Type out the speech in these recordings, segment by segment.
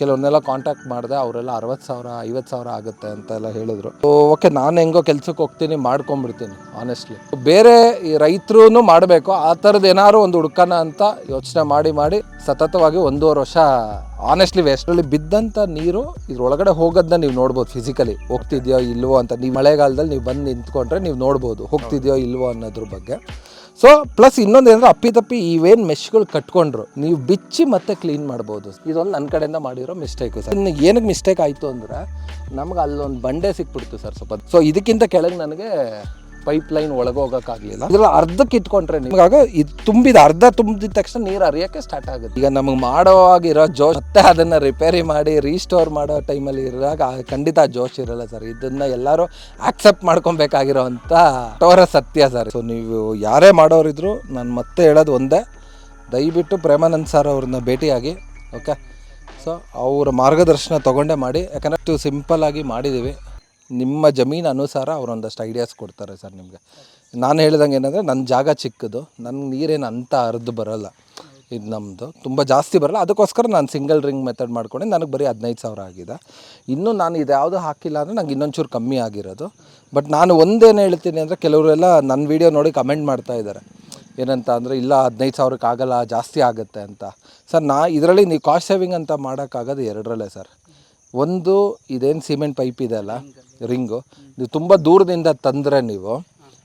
ಕೆಲವ್ರನ್ನೆಲ್ಲ contact ಮಾಡಿದೆ, ಅವರೆಲ್ಲ ಅರವತ್ತು ಸಾವಿರ ಐವತ್ತು ಸಾವಿರ ಆಗುತ್ತೆ ಅಂತ ಎಲ್ಲ ಹೇಳಿದ್ರು. ಓಕೆ ನಾನು ಹೆಂಗೋ ಕೆಲ್ಸಕ್ಕೆ ಹೋಗ್ತೀನಿ, ಮಾಡ್ಕೊಂಬಿಡ್ತೀನಿ ಆನೆಸ್ಟ್ಲಿ ಬೇರೆ ಈ ರೈತರು ಮಾಡಬೇಕು, ಆ ಥರದ್ದು ಏನಾದ್ರು ಒಂದು ಹುಡ್ಕೋಣ ಅಂತ ಯೋಚನೆ ಮಾಡಿ ಮಾಡಿ ಸತತವಾಗಿ ಒಂದೂವರೆ ವರ್ಷ ಆನೆಸ್ಟ್ಲಿ ವೇಸ್ಟಲ್ಲಿ ಬಿದ್ದಂಥ ನೀರು ಇದ್ರೊಳಗಡೆ ಹೋಗೋದನ್ನ ನೀವು ನೋಡ್ಬೋದು ಫಿಸಿಕಲಿ ಹೋಗ್ತಿದ್ಯೋ ಇಲ್ವೋ ಅಂತ, ನೀವು ಮಳೆಗಾಲದಲ್ಲಿ ನೀವು ಬಂದು ನಿಂತ್ಕೊಂಡ್ರೆ ನೀವು ನೋಡ್ಬೋದು ಹೋಗ್ತಿದ್ಯೋ ಇಲ್ವೋ ಅನ್ನೋದ್ರ ಬಗ್ಗೆ. ಸೊ ಪ್ಲಸ್ ಇನ್ನೊಂದು ಏನಂದ್ರೆ ಅಪ್ಪಿತಪ್ಪಿ ಇವೇನು ಮೆಶ್ಗಳು ಕಟ್ಕೊಂಡ್ರು. ನೀವು ಬಿಚ್ಚಿ ಮತ್ತೆ ಕ್ಲೀನ್ ಮಾಡ್ಬೋದು. ಇದೊಂದು ನನ್ನ ಕಡೆಯಿಂದ ಮಾಡಿರೋ ಮಿಸ್ಟೇಕು ಸರ್. ಇನ್ನು ಏನಕ್ಕೆ ಮಿಸ್ಟೇಕ್ ಆಯಿತು ಅಂದ್ರೆ ನಮ್ಗೆ ಅಲ್ಲೊಂದು ಬಂಡೆ ಸಿಕ್ಬಿಡ್ತು ಸರ್ ಸ್ವಲ್ಪ. ಸೊ ಇದಕ್ಕಿಂತ ಕೆಳಗೆ ನನಗೆ ಪೈಪ್ ಲೈನ್ ಒಳಗೆ ಹೋಗೋಕ್ಕಾಗಲಿಲ್ಲ. ಇದ್ರಲ್ಲಿ ಅರ್ಧಕ್ಕೆ ಇಟ್ಕೊಂಡ್ರೆ ನಿಮಗಾಗ ಇದು ತುಂಬಿದ ಅರ್ಧ ತುಂಬಿದ ತಕ್ಷಣ ನೀರು ಹರಿಯೋಕ್ಕೆ ಸ್ಟಾರ್ಟ್ ಆಗುತ್ತೆ. ಈಗ ನಮಗೆ ಮಾಡೋವಾಗಿರೋ ಜೋಶ್ ಮತ್ತೆ ಅದನ್ನು ರಿಪೇರಿ ಮಾಡಿ ರೀಸ್ಟೋರ್ ಮಾಡೋ ಟೈಮಲ್ಲಿ ಇರುವಾಗ ಖಂಡಿತ ಜೋಶ್ ಇರಲ್ಲ ಸರ್. ಇದನ್ನ ಎಲ್ಲರೂ ಆಕ್ಸೆಪ್ಟ್ ಮಾಡ್ಕೊಬೇಕಾಗಿರೋ ಅಂತ ಕಠೋರ ಸತ್ಯ ಸರ್. ಸೊ ನೀವು ಯಾರೇ ಮಾಡೋರಿದ್ರು ನಾನು ಮತ್ತೆ ಹೇಳೋದು ಒಂದೇ. ದಯವಿಟ್ಟು ಪ್ರೇಮಾನಂದ್ ಸರ್ ಅವ್ರನ್ನ ಭೇಟಿಯಾಗಿ ಓಕೆ ಸೊ ಅವರ ಮಾರ್ಗದರ್ಶನ ತೊಗೊಂಡೇ ಮಾಡಿ. ಯಾಕಂದರೆ ಸಿಂಪಲ್ ಆಗಿ ಮಾಡಿದ್ದೀವಿ ನಿಮ್ಮ ಜಮೀನು ಅನುಸಾರ ಅವರೊಂದಷ್ಟು ಐಡಿಯಾಸ್ ಕೊಡ್ತಾರೆ ಸರ್ ನಿಮಗೆ. ನಾನು ಹೇಳ್ದಂಗೆ ಏನಂದರೆ ನನ್ನ ಜಾಗ ಚಿಕ್ಕದು ನನ್ನ ನೀರೇನು ಅಂತ ಅರ್ದು ಬರೋಲ್ಲ. ಇದು ನಮ್ಮದು ತುಂಬ ಜಾಸ್ತಿ ಬರಲ್ಲ. ಅದಕ್ಕೋಸ್ಕರ ನಾನು ಸಿಂಗಲ್ ರಿಂಗ್ ಮೆಥಡ್ ಮಾಡ್ಕೊಂಡೆ. ನನಗೆ ಬರೀ ಹದಿನೈದು ಸಾವಿರ ಆಗಿದೆ. ಇನ್ನೂ ನಾನು ಇದ್ಯಾವುದು ಹಾಕಿಲ್ಲ ಅಂದರೆ ನಂಗೆ ಇನ್ನೊಂಚೂರು ಕಮ್ಮಿ ಆಗಿರೋದು. ಬಟ್ ನಾನು ಒಂದೇನು ಹೇಳ್ತೀನಿ ಅಂದರೆ ಕೆಲವರೆಲ್ಲ ನನ್ನ ವೀಡಿಯೋ ನೋಡಿ ಕಮೆಂಟ್ ಮಾಡ್ತಾ ಇದ್ದಾರೆ ಏನಂತ ಅಂದರೆ, ಇಲ್ಲ, ಹದಿನೈದು ಸಾವಿರಕ್ಕೆ ಆಗಲ್ಲ, ಜಾಸ್ತಿ ಆಗುತ್ತೆ ಅಂತ. ಸರ್, ನಾ ಇದರಲ್ಲಿ ನೀವು ಕಾಸ್ಟ್ ಸೇವಿಂಗ್ ಅಂತ ಮಾಡೋಕ್ಕಾಗೋದು ಎರಡರಲ್ಲೇ ಸರ್. ಒಂದು, ಇದೇನು ಸಿಮೆಂಟ್ ಪೈಪ್ ಇದೆ ಅಲ್ಲ? ರಿಂಗು. ನೀವು ತುಂಬ ದೂರದಿಂದ ತಂದರೆ ನೀವು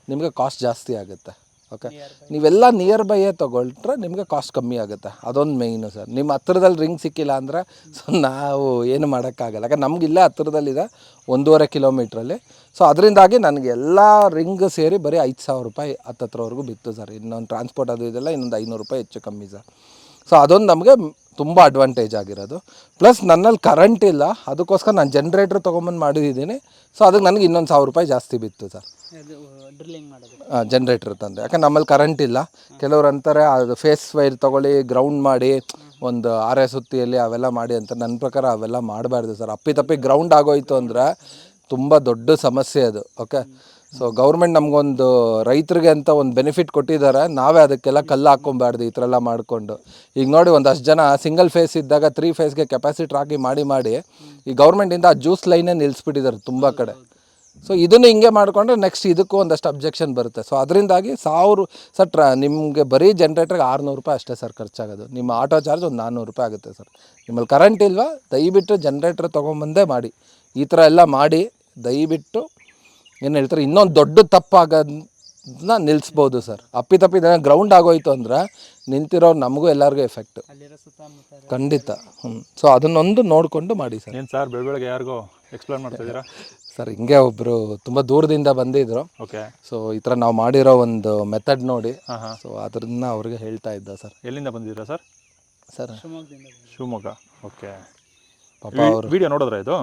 ನಿಮಗೆ ಕಾಸ್ಟ್ ಜಾಸ್ತಿ ಆಗುತ್ತೆ. ಓಕೆ ನೀವೆಲ್ಲ ನಿಯರ್ ಬೈಯೇ ತೊಗೊಳ್ಟ್ರೆ ನಿಮಗೆ ಕಾಸ್ಟ್ ಕಮ್ಮಿ ಆಗುತ್ತೆ. ಅದೊಂದು ಮೇಯ್ನು ಸರ್ ನಿಮ್ಮ ಹತ್ರದಲ್ಲಿ ರಿಂಗ್ ಸಿಕ್ಕಿಲ್ಲ ಅಂದರೆ ಸೊ ನಾವು ಏನು ಮಾಡೋಕ್ಕಾಗಲ್ಲ. ಯಾಕಂದ್ರೆ ನಮ್ಗೆ ಇಲ್ಲೇ ಹತ್ರದಲ್ಲಿದೆ ಒಂದೂವರೆ ಕಿಲೋಮೀಟ್ರಲ್ಲಿ ಸೊ ಅದರಿಂದಾಗಿ ನನಗೆ ಎಲ್ಲ ರಿಂಗ್ ಸೇರಿ ಬರೀ ಐದು ಸಾವಿರ ರೂಪಾಯಿ ಹತ್ತತ್ರವರೆಗೂ ಬಿತ್ತು ಸರ್ ಇನ್ನೊಂದು ಟ್ರಾನ್ಸ್ಪೋರ್ಟ್ ಅದು ಇದೆಲ್ಲ ಇನ್ನೊಂದು ಐನೂರು ರೂಪಾಯಿ ಹೆಚ್ಚು ಕಮ್ಮಿ ಸರ್ ಸೊ ಅದೊಂದು ನಮಗೆ ತುಂಬ ಅಡ್ವಾಂಟೇಜ್ ಆಗಿರೋದು. ಪ್ಲಸ್ ನನ್ನಲ್ಲಿ ಕರೆಂಟ್ ಇಲ್ಲ ಅದಕ್ಕೋಸ್ಕರ ನಾನು ಜನ್ರೇಟ್ರ್ ತೊಗೊಂಬಂದು ಮಾಡಿದ್ದೀನಿ ಸೊ ಅದಕ್ಕೆ ನನಗೆ ಇನ್ನೊಂದು ಸಾವಿರ ರೂಪಾಯಿ ಜಾಸ್ತಿ ಬಿತ್ತು ಸರ್. ಡ್ರಿಲ್ಲಿಂಗ್ ಮಾಡೋದು. ಜನ್ರೇಟ್ರ್ ತಂದೆ. ಯಾಕಂದ್ರೆ ನಮ್ಮಲ್ಲಿ ಕರೆಂಟ್ ಇಲ್ಲ. ಕೆಲವ್ರು ಅಂತಾರೆ ಅದು ಫೇಸ್ ವೈರ್ ತೊಗೊಳ್ಳಿ ಗ್ರೌಂಡ್ ಮಾಡಿ ಒಂದು ಆರೆ ಸುತ್ತಿಯಲ್ಲಿ ಅವೆಲ್ಲ ಮಾಡಿ ಅಂತ. ನನ್ನ ಪ್ರಕಾರ ಅವೆಲ್ಲ ಮಾಡಬಾರ್ದು ಸರ್. ಅಪ್ಪಿ ತಪ್ಪಿ ಗ್ರೌಂಡ್ ಆಗೋಯ್ತು ಅಂದರೆ ತುಂಬ ದೊಡ್ಡ ಸಮಸ್ಯೆ ಅದು. ಓಕೆ ಸೊ ಗೌರ್ಮೆಂಟ್ ನಮಗೊಂದು ರೈತರಿಗೆ ಅಂತ ಒಂದು ಬೆನಿಫಿಟ್ ಕೊಟ್ಟಿದ್ದಾರೆ. ನಾವೇ ಅದಕ್ಕೆಲ್ಲ ಕಲ್ಲು ಹಾಕ್ಕೊಬಾರ್ದು ಈ ಥರ ಎಲ್ಲ ಮಾಡಿಕೊಂಡು. ಈಗ ನೋಡಿ, ಒಂದಷ್ಟು ಜನ ಸಿಂಗಲ್ ಫೇಸ್ ಇದ್ದಾಗ ತ್ರೀ ಫೇಸ್ಗೆ ಕೆಪಾಸಿಟಿ ಹಾಕಿ ಮಾಡಿ ಮಾಡಿ, ಈ ಗೌರ್ಮೆಂಟಿಂದ ಆ ಜ್ಯೂಸ್ ಲೈನೇ ನಿಲ್ಲಿಸ್ಬಿಟ್ಟಿದ್ದಾರೆ ತುಂಬ ಕಡೆ. ಸೊ ಇದನ್ನು ಹಿಂಗೆ ಮಾಡಿಕೊಂಡ್ರೆ ನೆಕ್ಸ್ಟ್ ಇದಕ್ಕೂ ಒಂದಷ್ಟು ಅಬ್ಜೆಕ್ಷನ್ ಬರುತ್ತೆ. ಸೊ ಅದರಿಂದಾಗಿ ಸಾವಿರ, ಸರ್ ನಿಮಗೆ ಬರೀ ಜನ್ರೇಟ್ರಿಗೆ ಆರುನೂರು ರೂಪಾಯಿ ಅಷ್ಟೇ ಸರ್ ಖರ್ಚಾಗೋದು. ನಿಮ್ಮ ಆಟೋ ಚಾರ್ಜ್ ಒಂದು ನಾನ್ನೂರು ರೂಪಾಯಿ ಆಗುತ್ತೆ ಸರ್. ನಿಮ್ಮಲ್ಲಿ ಕರೆಂಟ್ ಇಲ್ವಾ, ದಯವಿಟ್ಟು ಜನ್ರೇಟ್ರ್ ತೊಗೊಂಬಂದೇ ಮಾಡಿ. ಈ ಥರ ಎಲ್ಲ ಮಾಡಿ, ದಯವಿಟ್ಟು ಏನು ಹೇಳ್ತಾರೆ ಇನ್ನೊಂದು ದೊಡ್ಡ ತಪ್ಪಾಗೋದನ್ನ ನಿಲ್ಲಿಸ್ಬೋದು ಸರ್. ಅಪ್ಪಿ ತಪ್ಪಿ ಗ್ರೌಂಡ್ ಆಗೋಯ್ತು ಅಂದ್ರೆ ನಿಂತಿರೋ ನಮಗೂ ಎಲ್ಲರಿಗೂ ಎಫೆಕ್ಟ್ ಖಂಡಿತ. ಹ್ಞೂ ಸೊ ಅದನ್ನೊಂದು ನೋಡಿಕೊಂಡು ಮಾಡಿ ಸರ್. ಏನು ಸರ್ ಬೆಳ ಬೆಳಗ್ಗೆ ಯಾರಿಗೋ ಎಕ್ಸ್ಪ್ಲೇನ್ ಮಾಡ್ತಾ ಇದ್ದೀರಾ? ಸರ್ ಹಿಂಗೆ ಒಬ್ಬರು ತುಂಬ ದೂರದಿಂದ ಬಂದಿದ್ರು. ಓಕೆ ಸೊ ಈ ಥರ ನಾವು ಮಾಡಿರೋ ಒಂದು ಮೆಥಡ್ ನೋಡಿ. ಹಾಂ ಹಾಂ. ಸೊ ಅದನ್ನ ಅವ್ರಿಗೆ ಹೇಳ್ತಾ ಇದ್ದ ಸರ್. ಎಲ್ಲಿಂದ ಬಂದಿದ್ದೀರಾ ಸರ್? ಸರ್. ಶಿವಮೊಗ್ಗ. ಓಕೆ ಪಾಪ ಅವರು ವಿಡಿಯೋ ನೋಡಿದ್ರ ಇದು?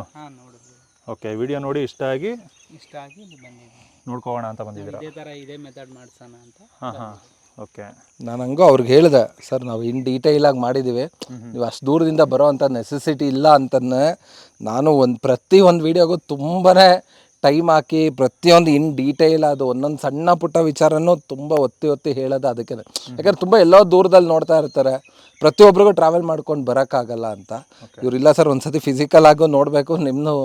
ಓಕೆ ವಿಡಿಯೋ ನೋಡಿ ಇಷ್ಟ ಆಗಿ ಇಷ್ಟ ಆಗಿ ಇಲ್ಲಿ ನೋಡ್ಕೋಣ ಅಂತ ಬಂದಿದ್ದೀರಾ? ಇದೇ ಥರ ಇದೇ ಮೆಥಡ್ ಮಾಡ್ಸೋಣ ಅಂತ ಹಾಂ ಹಾಂ. ಓಕೆ. ನಾನು ಹಂಗೂ ಅವ್ರಿಗೆ ಹೇಳಿದೆ ಸರ್ ನಾವು ಇನ್ ಡೀಟೇಲಾಗಿ ಮಾಡಿದ್ದೀವಿ ನೀವು ಅಷ್ಟು ದೂರದಿಂದ ಬರೋ ಅಂಥ ನೆಸೆಸಿಟಿ ಇಲ್ಲ ಅಂತನೇ ನಾನು ಒಂದು ಪ್ರತಿ ಒಂದು ವೀಡಿಯೋಗೂ ತುಂಬಾ ಟೈಮ್ ಹಾಕಿ ಪ್ರತಿಯೊಂದು ಇನ್ ಡೀಟೇಲ್ ಅದು ಒಂದೊಂದು ಸಣ್ಣ ಪುಟ್ಟ ವಿಚಾರನೂ ತುಂಬ ಒತ್ತಿ ಒತ್ತಿ ಹೇಳೋದು ಅದಕ್ಕೆ. ಯಾಕಂದ್ರೆ ತುಂಬ ಎಲ್ಲೋ ದೂರದಲ್ಲಿ ನೋಡ್ತಾ ಇರ್ತಾರೆ. ಪ್ರತಿಯೊಬ್ಬರಿಗೂ ಟ್ರಾವೆಲ್ ಮಾಡ್ಕೊಂಡು ಬರೋಕ್ಕಾಗಲ್ಲ ಅಂತ. ಇವರಿಲ್ಲ ಸರ್ ಒಂದ್ಸತಿ ಫಿಸಿಕಲ್ ಆಗು ನೋಡಬೇಕು ನಿಮ್ಮನ್ನು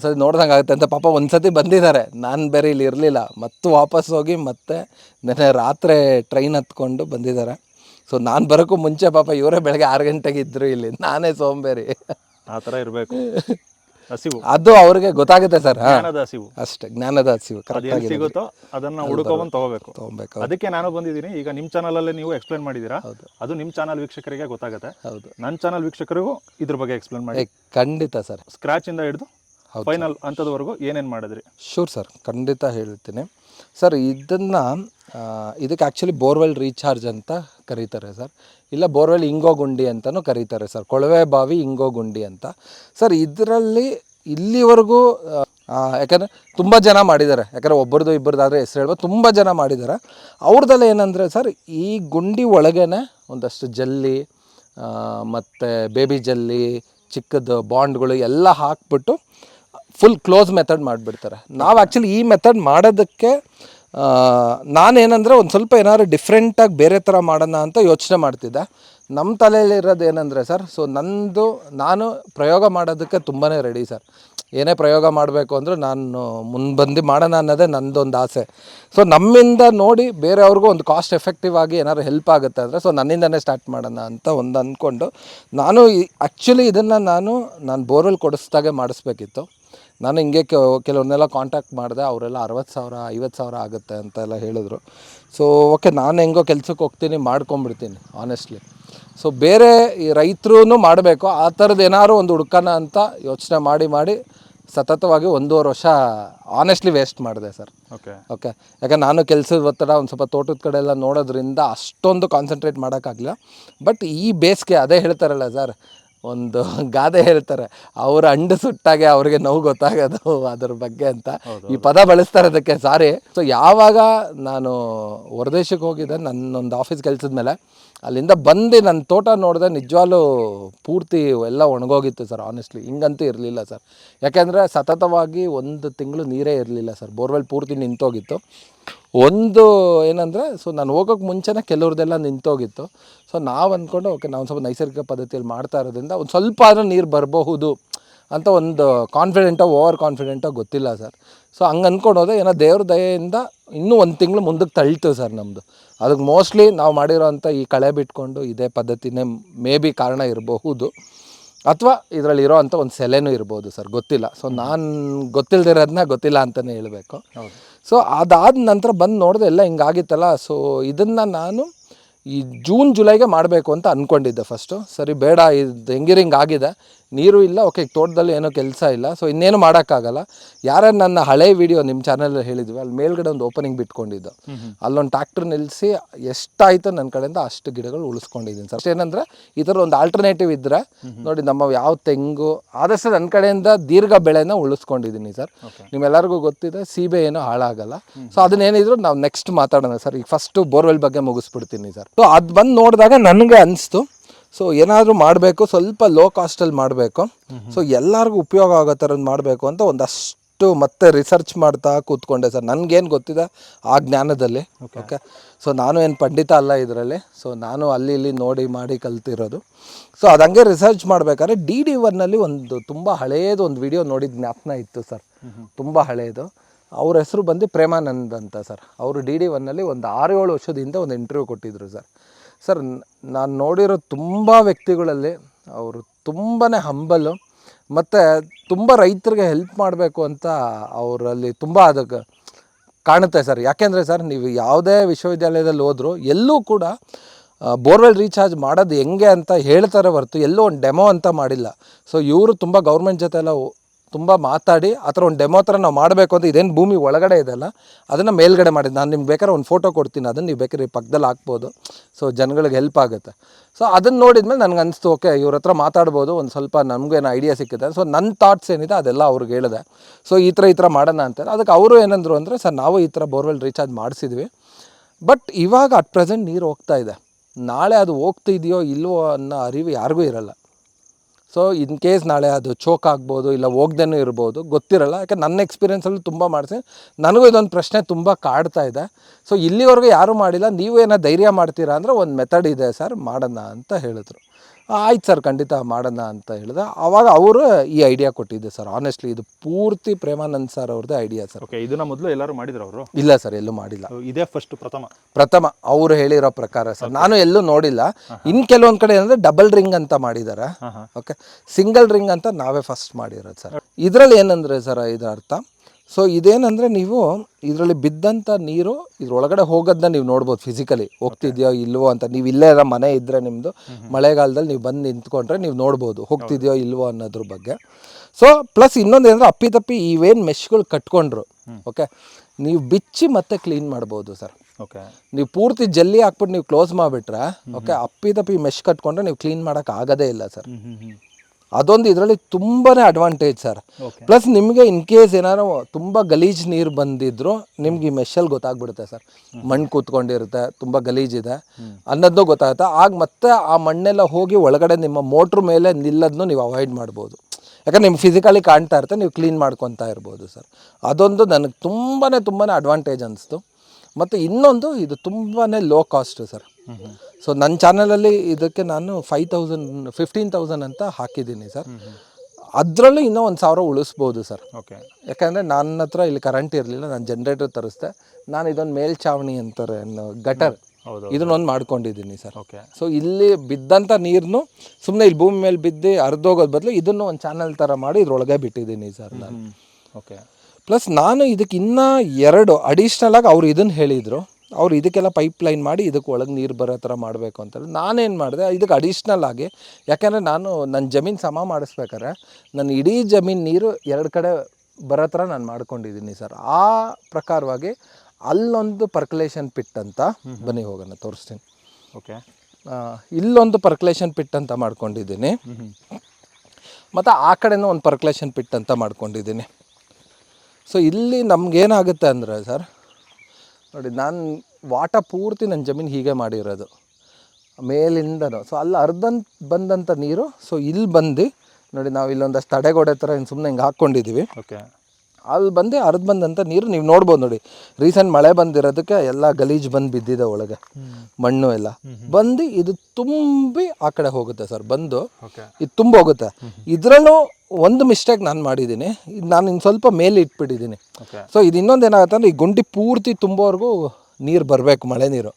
ಒಂದ್ಸತಿ ನೋಡ್ದಂಗೆ ಆಗುತ್ತೆ ಅಂತ ಪಾಪ ಒಂದ್ಸತಿ ಬಂದಿದ್ದಾರೆ. ನಾನು ಬೇರೆ ಇಲ್ಲಿ ಇರಲಿಲ್ಲ. ಮತ್ತು ವಾಪಸ್ ಹೋಗಿ ಮತ್ತೆ ನೆನ್ನೆ ರಾತ್ರಿ ಟ್ರೈನ್ ಹತ್ಕೊಂಡು ಬಂದಿದ್ದಾರೆ. ಸೊ ನಾನು ಬರೋಕ್ಕೂ ಮುಂಚೆ ಪಾಪ ಇವರೇ ಬೆಳಗ್ಗೆ ಆರು ಗಂಟೆಗೆ ಇದ್ರು ಇಲ್ಲಿ. ನಾನೇ ಸೋಂಬೇರಿ. ಆ ಥರ ಇರಬೇಕು. ಹಸಿವು. ಅದು ಅವ್ರಿಗೆ ಗೊತ್ತಾಗುತ್ತೆ ಸರ್. ಜ್ಞಾನದ ಹಸಿವು. ಅಷ್ಟೇ ಜ್ಞಾನದ ಹಸಿವು. ಅದು ಸಿಗುತ್ತೋ ಅದನ್ನ ಹುಡುಕೊಂಬಂದು ತಗೋಬೇಕು. ತೊಗೊಬೇಕು ಅದಕ್ಕೆ ನಾನು ಬಂದಿದ್ದೀನಿ. ಈಗ ನಿಮ್ಮ ಚಾನಲಲ್ಲಿ ನೀವು ಎಕ್ಸ್ಪ್ಲೇನ್ ಮಾಡಿದ್ದೀರಾ? ಅದು ನಿಮ್ಮ ಚಾನಲ್ ವೀಕ್ಷಕರಿಗೆ ಗೊತ್ತಾಗುತ್ತೆ. ಹೌದು. ನನ್ನ ಚಾನಲ್ ವೀಕ್ಷಕರಿಗೂ ಇದ್ರ ಬಗ್ಗೆ ಎಕ್ಸ್ಪ್ಲೇನ್ ಮಾಡಿ. ಖಂಡಿತ ಸರ್. ಸ್ಕ್ರಾಚ್ ಇಂದ ಹಿಡಿದು ಹೌದು ಫೈನಲ್ ಅಂಥದ್ವರೆಗೂ ಏನೇನು ಮಾಡಿದ್ರಿ? ಶೂರ್ ಸರ್ ಖಂಡಿತ ಹೇಳ್ತೀನಿ. ಸರ್ ಇದನ್ನು ಇದಕ್ಕೆ ಆ್ಯಕ್ಚುಲಿ ಬೋರ್ವೆಲ್ ರೀಚಾರ್ಜ್ ಅಂತ ಕರೀತಾರೆ ಸರ್. ಇಲ್ಲ ಬೋರ್ವೆಲ್ ಇಂಗೋ ಗುಂಡಿ ಅಂತಲೂ ಕರೀತಾರೆ ಸರ್. ಕೊಳವೆ ಬಾವಿ ಇಂಗೋ ಗುಂಡಿ ಅಂತ. ಸರ್ ಇದರಲ್ಲಿ ಇಲ್ಲಿವರೆಗೂ ಯಾಕಂದರೆ ತುಂಬ ಜನ ಮಾಡಿದ್ದಾರೆ. ಯಾಕಂದರೆ ಒಬ್ಬರದು ಇಬ್ಬರದಾದರೆ ಹೆಸರು ಹೇಳ್ಬೋದು ತುಂಬ ಜನ ಮಾಡಿದ್ದಾರೆ. ಅವ್ರದ್ದೆಲ್ಲ ಏನಂದರೆ ಸರ್ ಈ ಗುಂಡಿ ಒಳಗೇ ಒಂದಷ್ಟು ಜಲ್ಲಿ ಮತ್ತು ಬೇಬಿ ಜಲ್ಲಿ ಚಿಕ್ಕದು ಬಾಂಡ್ಗಳು ಎಲ್ಲ ಹಾಕ್ಬಿಟ್ಟು ಫುಲ್ ಕ್ಲೋಸ್ ಮೆಥಡ್ ಮಾಡಿಬಿಡ್ತಾರೆ. ನಾವು ಆ್ಯಕ್ಚುಲಿ ಈ ಮೆಥಡ್ ಮಾಡೋದಕ್ಕೆ ನಾನೇನಂದರೆ ಒಂದು ಸ್ವಲ್ಪ ಏನಾದ್ರು ಡಿಫ್ರೆಂಟಾಗಿ ಬೇರೆ ಥರ ಮಾಡೋಣ ಅಂತ ಯೋಚನೆ ಮಾಡ್ತಿದ್ದೆ. ನಮ್ಮ ತಲೆಯಲ್ಲಿರೋದು ಏನಂದರೆ ಸರ್ ಸೊ ನಂದು, ನಾನು ಪ್ರಯೋಗ ಮಾಡೋದಕ್ಕೆ ತುಂಬಾ ರೆಡಿ ಸರ್. ಏನೇ ಪ್ರಯೋಗ ಮಾಡಬೇಕು ಅಂದರೂ ನಾನು ಮುಂದೆ ಬಂದು ಮಾಡೋಣ ಅನ್ನೋದೇ ನಂದೊಂದು ಆಸೆ. ಸೊ ನಮ್ಮಿಂದ ನೋಡಿ ಬೇರೆಯವ್ರಿಗೂ ಒಂದು ಕಾಸ್ಟ್ ಎಫೆಕ್ಟಿವ್ ಆಗಿ ಏನಾದ್ರು ಹೆಲ್ಪ್ ಆಗುತ್ತೆ ಅಂದರೆ ಸೊ ನನ್ನಿಂದನೇ ಸ್ಟಾರ್ಟ್ ಮಾಡೋಣ ಅಂತ ಒಂದು ಅಂದ್ಕೊಂಡು ನಾನು ಆ್ಯಕ್ಚುಲಿ ಇದನ್ನು ನಾನು ನಾನು ಬೋರ್ವೆಲ್ ಕೊಡಿಸ್ದಾಗೆ ಮಾಡಿಸ್ಬೇಕಿತ್ತು. ನಾನು ಹಿಂಗೆ ಕೆಲವ್ರನ್ನೆಲ್ಲ ಕಾಂಟ್ಯಾಕ್ಟ್ ಮಾಡಿದೆ ಅವರೆಲ್ಲ ಅರವತ್ತು ಸಾವಿರ ಐವತ್ತು ಸಾವಿರ ಆಗುತ್ತೆ ಅಂತೆಲ್ಲ ಹೇಳಿದ್ರು. ಸೊ ಓಕೆ ನಾನು ಹೆಂಗೋ ಕೆಲ್ಸಕ್ಕೆ ಹೋಗ್ತೀನಿ ಮಾಡ್ಕೊಂಬಿಡ್ತೀನಿ ಆನೆಸ್ಟ್ಲಿ ಸೊ ಬೇರೆ ಈ ರೈತರೂ ಮಾಡಬೇಕು ಆ ಥರದ್ದು ಏನಾದ್ರು ಒಂದು ಹುಡ್ಕೋಣ ಅಂತ ಯೋಚನೆ ಮಾಡಿ ಮಾಡಿ ಸತತವಾಗಿ ಒಂದೂವರೆ ವರ್ಷ ಆನೆಸ್ಟ್ಲಿ ವೇಸ್ಟ್ ಮಾಡಿದೆ ಸರ್. ಓಕೆ ಓಕೆ ಯಾಕಂದ್ರೆ ನಾನು ಕೆಲಸದ ಒತ್ತಡ ಒಂದು ಸ್ವಲ್ಪ ತೋಟದ ಕಡೆ ಎಲ್ಲ ನೋಡೋದ್ರಿಂದ ಅಷ್ಟೊಂದು ಕಾನ್ಸಂಟ್ರೇಟ್ ಮಾಡೋಕ್ಕಾಗಲಿಲ್ಲ. ಬಟ್ ಈ ಬೇಸಿಗೆ ಅದೇ ಹೇಳ್ತಾರಲ್ಲ ಸರ್ ಒಂದು ಗಾದೆ ಹೇಳ್ತಾರೆ ಅವರ ಅಂಡು ಸುಟ್ಟಾಗೆ ಅವ್ರಿಗೆ ನೋವು ಗೊತ್ತಾಗೋದು ಅದ್ರ ಬಗ್ಗೆ ಅಂತ. ಈ ಪದ ಬಳಸ್ತಾರೆ ಅದಕ್ಕೆ ಸಾರಿ. ಸೊ ಯಾವಾಗ ನಾನು ಹೊರದೇಶಕ್ಕೆ ಹೋಗಿದ್ದೆ ನನ್ನೊಂದು ಆಫೀಸ್ ಕೆಲಸದ ಮೇಲೆ ಅಲ್ಲಿಂದ ಬಂದು ನನ್ನ ತೋಟ ನೋಡಿದೆ ನಿಜವಾಗ್ಲೂ ಪೂರ್ತಿ ಎಲ್ಲ ಒಣಗೋಗಿತ್ತು ಸರ್ ಆನೆಸ್ಟ್ಲಿ ಹಿಂಗಂತೂ ಇರಲಿಲ್ಲ ಸರ್. ಯಾಕೆಂದರೆ ಸತತವಾಗಿ ಒಂದು ತಿಂಗಳು ನೀರೇ ಇರಲಿಲ್ಲ ಸರ್ ಬೋರ್ವೆಲ್ ಪೂರ್ತಿ ನಿಂತೋಗಿತ್ತು. ಒಂದು ಏನಂದರೆ ಸೊ ನಾನು ಹೋಗೋಕ್ಕೆ ಮುಂಚೆನೇ ಕೆಲವ್ರದ್ದೆಲ್ಲ ನಿಂತೋಗಿತ್ತು. ಸೊ ನಾವು ಅಂದ್ಕೊಂಡು ಓಕೆ, ನಾವು ಸ್ವಲ್ಪ ನೈಸರ್ಗಿಕ ಪದ್ಧತಿಯಲ್ಲಿ ಮಾಡ್ತಾ ಇರೋದ್ರಿಂದ ಒಂದು ಸ್ವಲ್ಪ ಆದರೂ ನೀರು ಬರಬಹುದು ಅಂತ ಒಂದು ಕಾನ್ಫಿಡೆಂಟೋ ಓವರ್ ಕಾನ್ಫಿಡೆಂಟೋ ಗೊತ್ತಿಲ್ಲ ಸರ್. ಸೊ ಹಂಗೆ ಅಂದ್ಕೊಂಡು ಹೋದ್ರೆ ಏನೋ ದೇವ್ರ ದಯೆಯಿಂದ ಇನ್ನೂ ಒಂದು ತಿಂಗಳು ಮುಂದಕ್ಕೆ ತಳ್ತು ಸರ್ ನಮ್ಮದು ಅದಕ್ಕೆ ಮೋಸ್ಟ್ಲಿ ನಾವು ಮಾಡಿರೋವಂಥ ಈ ಕಳೆ ಬಿಟ್ಕೊಂಡು ಇದೇ ಪದ್ಧತಿನೇ ಮೇ ಬಿ ಕಾರಣ ಇರಬಹುದು. ಅಥವಾ ಇದರಲ್ಲಿ ಇರೋ ಅಂಥ ಒಂದು ಸೆಲೆನೂ ಇರ್ಬೋದು ಸರ್, ಗೊತ್ತಿಲ್ಲ. ಸೊ ನಾನು ಗೊತ್ತಿಲ್ಲದಿರೋದನ್ನ ಗೊತ್ತಿಲ್ಲ ಅಂತಲೇ ಹೇಳಬೇಕು. ಹೌದು. ಸೊ ಅದಾದ ನಂತರ ಬಂದು ನೋಡಿದೆ ಎಲ್ಲ ಹಿಂಗಾಗಿತ್ತಲ್ಲ. ಸೊ ಇದನ್ನು ನಾನು ಈ ಜೂನ್ ಜುಲೈಗೆ ಮಾಡಬೇಕು ಅಂತ ಅಂದ್ಕೊಂಡಿದ್ದೆ ಫಸ್ಟು ಸರಿ, ಬೇಡ, ಇದು ಹೆಂಗಿರಿಂಗ್ ಹಿಂಗೆ ಆಗಿದೆ ನೀರು ಇಲ್ಲ ಓಕೆ ತೋಟದಲ್ಲಿ ಏನೋ ಕೆಲಸ ಇಲ್ಲ ಸೊ ಇನ್ನೇನು ಮಾಡೋಕ್ಕಾಗಲ್ಲ. ಯಾರ್ಯಾರು ನನ್ನ ಹಳೆ ವಿಡಿಯೋ ನಿಮ್ಮ ಚಾನಲಲ್ಲಿ ಹೇಳಿದ್ವಿ ಅಲ್ಲಿ ಮೇಲ್ಗಡೆ ಒಂದು ಓಪನಿಂಗ್ ಬಿಟ್ಕೊಂಡಿದ್ದು. ಅಲ್ಲೊಂದು ಟ್ಯಾಕ್ಟ್ರ್ ನಿಲ್ಲಿಸಿ ಎಷ್ಟಾಯಿತು ನನ್ನ ಕಡೆಯಿಂದ ಅಷ್ಟು ಗಿಡಗಳು ಉಳಿಸ್ಕೊಂಡಿದ್ದೀನಿ ಸರ್. ಅಷ್ಟೇ ಏನಂದರೆ ಈ ಥರ ಒಂದು ಆಲ್ಟರ್ನೇಟಿವ್ ಇದ್ದರೆ ನೋಡಿ ನಮ್ಮ ಯಾವ ತೆಂಗು ಆದಷ್ಟು ನನ್ನ ಕಡೆಯಿಂದ ದೀರ್ಘ ಬೆಳೆನ ಉಳಿಸ್ಕೊಂಡಿದ್ದೀನಿ ಸರ್. ನಿಮ್ಮೆಲ್ಲರಿಗೂ ಗೊತ್ತಿದೆ ಸೀಬೆ ಏನೂ ಹಾಳಾಗಲ್ಲ. ಸೊ ಅದನ್ನೇನಿದ್ರು ನಾವು ನೆಕ್ಸ್ಟ್ ಮಾತಾಡೋಣ ಸರ್. ಈಗ ಫಸ್ಟು ಬೋರ್ವೆಲ್ ಬಗ್ಗೆ ಮುಗಿಸ್ಬಿಡ್ತೀನಿ ಸರ್. ಸೊ ಅದು ಬಂದು ನೋಡಿದಾಗ ನನಗೆ ಅನಿಸ್ತು ಸೊ ಏನಾದರೂ ಮಾಡಬೇಕು ಸ್ವಲ್ಪ ಲೋ ಕಾಸ್ಟಲ್ಲಿ ಮಾಡಬೇಕು. ಸೊ ಎಲ್ಲರಿಗೂ ಉಪಯೋಗ ಆಗೋ ಥರದ್ದು ಮಾಡಬೇಕು ಅಂತ ಒಂದಷ್ಟು ಮತ್ತೆ ರಿಸರ್ಚ್ ಮಾಡ್ತಾ ಕೂತ್ಕೊಂಡೆ ಸರ್. ನನಗೇನು ಗೊತ್ತಿದೆ? ಆ ಜ್ಞಾನದಲ್ಲಿ. ಓಕೆ ಸೊ ನಾನು ಏನು ಪಂಡಿತ ಅಲ್ಲ ಇದರಲ್ಲಿ. ಸೊ ನಾನು ಅಲ್ಲಿ ಇಲ್ಲಿ ನೋಡಿ ಮಾಡಿ ಕಲ್ತಿರೋದು. ಸೊ ಅದಂಗೆ ಹಂಗೆ ರಿಸರ್ಚ್ ಮಾಡಬೇಕಾದ್ರೆ ಡಿ ಡಿ ಒನ್ನಲ್ಲಿ ಒಂದು ತುಂಬ ಹಳೆಯದು ಒಂದು ವಿಡಿಯೋ ನೋಡಿದ ಜ್ಞಾಪನ ಇತ್ತು ಸರ್. ತುಂಬ ಹಳೆಯದು ಅವ್ರ ಹೆಸರು ಬಂದು ಪ್ರೇಮಾನಂದ್ ಅಂತ ಸರ್. ಅವರು ಡಿ ಡಿ ಒನ್ನಲ್ಲಿ ಒಂದು ಆರು ಏಳು ವರ್ಷದಿಂದ ಒಂದು ಇಂಟರ್ವ್ಯೂ ಕೊಟ್ಟಿದ್ರು ಸರ್. ಸರ್ ನಾನು ನೋಡಿರೋ ತುಂಬ ವ್ಯಕ್ತಿಗಳಲ್ಲಿ ಅವರು ತುಂಬಾ ಹಂಬಲು ಮತ್ತು ತುಂಬ ರೈತರಿಗೆ ಹೆಲ್ಪ್ ಮಾಡಬೇಕು ಅಂತ ಅವರಲ್ಲಿ ತುಂಬ ಅದಕ್ಕೆ ಕಾಣುತ್ತೆ ಸರ್. ಯಾಕೆಂದರೆ ಸರ್, ನೀವು ಯಾವುದೇ ವಿಶ್ವವಿದ್ಯಾಲಯದಲ್ಲಿ ಹೋದರೂ ಎಲ್ಲೂ ಕೂಡ ಬೋರ್ವೆಲ್ ರೀಚಾರ್ಜ್ ಮಾಡೋದು ಹೆಂಗೆ ಅಂತ ಹೇಳ್ತಾರೆ ಹೊರತು ಎಲ್ಲೂ ಒಂದು ಡೆಮೋ ಅಂತ ಮಾಡಿಲ್ಲ. ಸೊ ಇವರು ತುಂಬ ಗೌರ್ಮೆಂಟ್ ಜೊತೆ ಎಲ್ಲ ತುಂಬ ಮಾತಾಡಿ, ಆ ಥರ ಒಂದು ಡೆಮೋ ಥರ ನಾವು ಮಾಡಬೇಕು ಅಂತ ಇದೇನು ಭೂಮಿ ಒಳಗಡೆ ಇದೆಲ್ಲ ಅದನ್ನು ಮೇಲ್ಗಡೆ ಮಾಡಿದ್ದು ನಾನು ನಿಮ್ಗೆ ಬೇಕಾದ್ರೆ ಒಂದು ಫೋಟೋ ಕೊಡ್ತೀನಿ, ಅದನ್ನು ನೀವು ಬೇಕಾದ್ರೆ ಪಕ್ಕದಲ್ಲಿ ಹಾಕ್ಬೋದು. ಸೊ ಜನಗಳಿಗೆ ಹೆಲ್ಪ್ ಆಗುತ್ತೆ. ಸೊ ಅದನ್ನು ನೋಡಿದ್ಮೇಲೆ ನನಗೆ ಅನಿಸ್ತು ಓಕೆ ಇವ್ರ ಹತ್ರ ಮಾತಾಡ್ಬೋದು, ಒಂದು ಸ್ವಲ್ಪ ನಮಗೇನು ಐಡಿಯಾ ಸಿಕ್ಕಿದೆ. ಸೊ ನನ್ನ ಥಾಟ್ಸ್ ಏನಿದೆ ಅದೆಲ್ಲ ಅವ್ರಿಗೆ ಹೇಳಿದೆ. ಸೊ ಈ ಥರ ಈ ಥರ ಮಾಡೋಣ ಅಂತ ಅದಕ್ಕೆ ಅವರು ಏನಂದರು ಅಂದರೆ, ಸರ್, ನಾವು ಈ ಥರ ಬೋರ್ವೆಲ್ ರೀಚಾರ್ಜ್ ಮಾಡಿಸಿದ್ವಿ. ಬಟ್ ಇವಾಗ ಅಟ್ ಪ್ರೆಸೆಂಟ್ ನೀರು ಹೋಗ್ತಾ ಇದೆ. ನಾಳೆ ಅದು ಹೋಗ್ತಿದೆಯೋ, ಇಲ್ವೋ ಅನ್ನೋ ಅರಿವು ಯಾರಿಗೂ ಇರಲ್ಲ. ಸೊ ಇನ್ ಕೇಸ್ ನಾಳೆ ಅದು ಚೋಕ್ ಆಗ್ಬೋದು ಇಲ್ಲ ಹೋಗ್ದೇನೂ ಇರ್ಬೋದು, ಗೊತ್ತಿರಲ್ಲ. ಯಾಕೆ ನನ್ನ ಎಕ್ಸ್ಪೀರಿಯೆನ್ಸಲ್ಲೂ ತುಂಬ ಮಾಡಿಸಿ. ನನಗೂ ಇದೊಂದು ಪ್ರಶ್ನೆ ತುಂಬ ಕಾಡ್ತಾ ಇದೆ. ಸೊ ಇಲ್ಲಿವರೆಗೂ ಯಾರೂ ಮಾಡಿಲ್ಲ. ನೀವು ಏನೋ ಧೈರ್ಯ ಮಾಡ್ತೀರಾ ಅಂದರೆ ಒಂದು ಮೆಥಡ್ ಇದೆ ಸರ್, ಮಾಡೋಣ ಅಂತ ಹೇಳಿದ್ರು. ಆಯ್ತು ಸರ್ ಖಂಡಿತ ಮಾಡೋಣ ಅಂತ ಹೇಳಿದೆ. ಆವಾಗ ಅವರು ಈ ಐಡಿಯಾ ಕೊಟ್ಟಿದ್ದೆ ಸರ್. ಆನೆಸ್ಟ್ಲಿ ಇದು ಪೂರ್ತಿ ಪ್ರೇಮಾನಂದ್ ಸರ್ ಅವ್ರದ್ದು ಐಡಿಯಾ ಸರ್. ಓಕೆ ಇದನ್ನ ಮೊದಲು ಎಲ್ಲರೂ ಮಾಡಿದ್ರು ಅವರು? ಇಲ್ಲ ಸರ್ ಎಲ್ಲೂ ಮಾಡಿಲ್ಲ. ಇದೇ ಫಸ್ಟ್ ಪ್ರಥಮ? ಪ್ರಥಮ ಅವರು ಹೇಳಿರೋ ಪ್ರಕಾರ ಸರ್. ನಾನು ಎಲ್ಲೂ ನೋಡಿಲ್ಲ. ಇನ್ ಕೆಲವೊಂದು ಕಡೆ ಏನಂದ್ರೆ ಡಬಲ್ ರಿಂಗ್ ಅಂತ ಮಾಡಿದ್ದಾರೆ ಓಕೆ ಸಿಂಗಲ್ ರಿಂಗ್ ಅಂತ ನಾವೇ ಫಸ್ಟ್ ಮಾಡಿರೋದು ಸರ್. ಇದರಲ್ಲಿ ಏನಂದ್ರೆ ಸರ್ ಇದರ ಅರ್ಥ? ಸೊ ಇದೇನಂದರೆ ನೀವು ಇದರಲ್ಲಿ ಬಿದ್ದಂಥ ನೀರು ಇದ್ರೊಳಗಡೆ ಹೋಗೋದನ್ನ ನೀವು ನೋಡ್ಬೋದು ಫಿಸಿಕಲಿ ಹೋಗ್ತಿದ್ಯೋ ಇಲ್ವೋ ಅಂತ. ನೀವು ಇಲ್ಲೇ ಇರೋ ಮನೆ ಇದ್ದರೆ ನಿಮ್ಮದು ಮಳೆಗಾಲದಲ್ಲಿ ನೀವು ಬಂದು ನಿಂತ್ಕೊಂಡ್ರೆ ನೀವು ನೋಡ್ಬೋದು ಹೋಗ್ತಿದ್ಯೋ ಇಲ್ವೋ ಅನ್ನೋದ್ರ ಬಗ್ಗೆ. ಸೊ ಪ್ಲಸ್ ಇನ್ನೊಂದು ಏನಂದ್ರೆ ಅಪ್ಪಿತಪ್ಪಿ ಇವೇನು ಮೆಶ್ಗಳು ಕಟ್ಕೊಂಡ್ರು. ಓಕೆ ನೀವು ಬಿಚ್ಚಿ ಮತ್ತೆ ಕ್ಲೀನ್ ಮಾಡ್ಬೋದು ಸರ್. ಓಕೆ ನೀವು ಪೂರ್ತಿ ಜಲ್ಲಿ ಹಾಕ್ಬಿಟ್ಟು ನೀವು ಕ್ಲೋಸ್ ಮಾಡಿಬಿಟ್ರೆ ಓಕೆ ಅಪ್ಪಿತಪ್ಪಿ ಮೆಶ್ ಕಟ್ಕೊಂಡ್ರೆ ನೀವು ಕ್ಲೀನ್ ಮಾಡೋಕ್ಕಾಗೋದೇ ಆಗೋದೇ ಇಲ್ಲ ಸರ್. ಅದೊಂದು ಇದರಲ್ಲಿ ತುಂಬಾ ಅಡ್ವಾಂಟೇಜ್ ಸರ್ ಪ್ಲಸ್ ನಿಮಗೆ ಇನ್ ಕೇಸ್ ಏನಾದ್ರು ತುಂಬ ಗಲೀಜ್ ನೀರು ಬಂದಿದ್ರು ನಿಮ್ಗೆ ಈ ಮೆಷಲ್ಲಿ ಗೊತ್ತಾಗ್ಬಿಡುತ್ತೆ ಸರ್ ಮಣ್ಣು ಕೂತ್ಕೊಂಡಿರುತ್ತೆ ತುಂಬ ಗಲೀಜಿದೆ ಅನ್ನೋದು ಗೊತ್ತಾಗುತ್ತೆ. ಆಗ ಮತ್ತೆ ಆ ಮಣ್ಣೆಲ್ಲ ಹೋಗಿ ಒಳಗಡೆ ನಿಮ್ಮ ಮೋಟ್ರ್ ಮೇಲೆ ನಿಲ್ಲೋದನ್ನು ನೀವು ಅವಾಯ್ಡ್ ಮಾಡ್ಬೋದು. ಯಾಕಂದ್ರೆ ನಿಮ್ಗೆ ಫಿಸಿಕಲಿ ಕಾಣ್ತಾ ಇರುತ್ತೆ ನೀವು ಕ್ಲೀನ್ ಮಾಡ್ಕೊತಾ ಇರ್ಬೋದು ಸರ್ ಅದೊಂದು ನನಗೆ ತುಂಬಾ ತುಂಬಾ ಅಡ್ವಾಂಟೇಜ್ ಅನಿಸ್ತು. ಮತ್ತು ಇನ್ನೊಂದು ಇದು ತುಂಬಾ ಲೋ ಕಾಸ್ಟ್ ಸರ್. ಸೊ ನನ್ನ ಚಾನಲಲ್ಲಿ ಇದಕ್ಕೆ ನಾನು ಫೈವ್ ತೌಸಂಡ್ ಫಿಫ್ಟೀನ್ ತೌಸಂಡ್ ಅಂತ ಹಾಕಿದ್ದೀನಿ ಸರ್. ಅದರಲ್ಲೂ ಇನ್ನೂ ಒಂದು ಸಾವಿರ ಉಳಿಸ್ಬೋದು ಸರ್. ಓಕೆ ಯಾಕಂದರೆ ನನ್ನ ಹತ್ರ ಇಲ್ಲಿ ಕರೆಂಟ್ ಇರಲಿಲ್ಲ ನಾನು ಜನ್ರೇಟರ್ ತರಿಸ್ದೆ. ನಾನು ಇದೊಂದು ಮೇಲ್ಛಾವಣಿ ಅಂತಾರೆ ಗಟರ್ ಇದನ್ನೊಂದು ಮಾಡ್ಕೊಂಡಿದ್ದೀನಿ ಸರ್. ಓಕೆ ಸೊ ಇಲ್ಲಿ ಬಿದ್ದಂಥ ನೀರನ್ನು ಸುಮ್ಮನೆ ಇಲ್ಲಿ ಭೂಮಿ ಮೇಲೆ ಬಿದ್ದು ಹರಿದೋಗೋದು ಬದಲು ಇದನ್ನು ಒಂದು ಚಾನಲ್ ಥರ ಮಾಡಿ ಇದ್ರೊಳಗೆ ಬಿಟ್ಟಿದ್ದೀನಿ ಸರ್ ನಾನು. ಓಕೆ ಪ್ಲಸ್ ನಾನು ಇದಕ್ಕೆ ಇನ್ನೂ ಎರಡು ಅಡಿಷ್ನಲಾಗಿ ಅವ್ರು ಇದನ್ನು ಹೇಳಿದರು. ಅವ್ರು ಇದಕ್ಕೆಲ್ಲ ಪೈಪ್ ಲೈನ್ ಮಾಡಿ ಇದಕ್ಕೆ ಒಳಗೆ ನೀರು ಬರೋ ಥರ ಮಾಡಬೇಕು ಅಂತೇಳಿ. ನಾನೇನು ಮಾಡಿದೆ ಇದಕ್ಕೆ ಅಡಿಷ್ನಲ್ ಆಗಿ ಯಾಕೆಂದರೆ ನಾನು ನನ್ನ ಜಮೀನು ಸಮ ಮಾಡಿಸ್ಬೇಕಾರೆ ನನ್ನ ಇಡೀ ಜಮೀನು ನೀರು ಎರಡು ಕಡೆ ಬರೋ ಥರ ನಾನು ಮಾಡ್ಕೊಂಡಿದ್ದೀನಿ ಸರ್. ಆ ಪ್ರಕಾರವಾಗಿ ಅಲ್ಲೊಂದು ಪರ್ಕುಲೇಷನ್ ಪಿಟ್ ಅಂತ ಬನ್ನಿ ಹೋಗೋಣ ತೋರಿಸ್ತೀನಿ. ಓಕೆ. ಇಲ್ಲೊಂದು ಪರ್ಕುಲೇಷನ್ ಪಿಟ್ ಅಂತ ಮಾಡ್ಕೊಂಡಿದ್ದೀನಿ. ಮತ್ತು ಆ ಕಡೆನೂ ಒಂದು ಪರ್ಕುಲೇಷನ್ ಪಿಟ್ ಅಂತ ಮಾಡ್ಕೊಂಡಿದ್ದೀನಿ. ಸೊ ಇಲ್ಲಿ ನಮಗೇನಾಗುತ್ತೆ ಅಂದರೆ ಸರ್ ನೋಡಿ ನಾನು ವಾಟ ಪೂರ್ತಿ ನನ್ನ ಜಮೀನು ಹೀಗೆ ಮಾಡಿರೋದು. ಮೇಲಿಂದನೂ ಸೊ ಅಲ್ಲಿ ಅರ್ಧ ಬಂದಂಥ ನೀರು ಸೊ ಇಲ್ಲಿ ಬಂದು ನೋಡಿ ನಾವು ಇಲ್ಲೊಂದಷ್ಟು ತಡೆಗೋಡೆ ಥರ ಹಿಂಗೆ ಸುಮ್ಮನೆ ಹಿಂಗೆ ಹಾಕ್ಕೊಂಡಿದ್ದೀವಿ ಓಕೆ ಅಲ್ಲಿ ಬಂದು ಅರ್ಧ ಬಂದಂಥ ನೀರು ನೀವು ನೋಡ್ಬೋದು ನೋಡಿ. ರೀಸೆಂಟ್ ಮಳೆ ಬಂದಿರೋದಕ್ಕೆ ಎಲ್ಲ ಗಲೀಜು ಬಂದು ಬಿದ್ದಿದೆ ಒಳಗೆ. ಮಣ್ಣು ಎಲ್ಲ. ಬಂದು ಇದು ತುಂಬಿ ಆ ಕಡೆ ಹೋಗುತ್ತೆ ಸರ್ ಬಂದು ಓಕೆ ಇದು ತುಂಬ ಹೋಗುತ್ತೆ. ಇದರಲ್ಲೂ ಒಂದು ಮಿಸ್ಟೇಕ್ ನಾನು ಮಾಡಿದ್ದೀನಿ. ಇದು ನಾನು ಇನ್ನು ಸ್ವಲ್ಪ ಮೇಲೆ ಇಟ್ಬಿಟ್ಟಿದ್ದೀನಿ. ಸೊ ಇದು ಇನ್ನೊಂದು ಏನಾಗುತ್ತೆ ಅಂದರೆ ಈ ಗುಂಡಿ ಪೂರ್ತಿ ತುಂಬೋವರೆಗೂ ನೀರು ಬರಬೇಕು ಮಳೆ ನೀರು.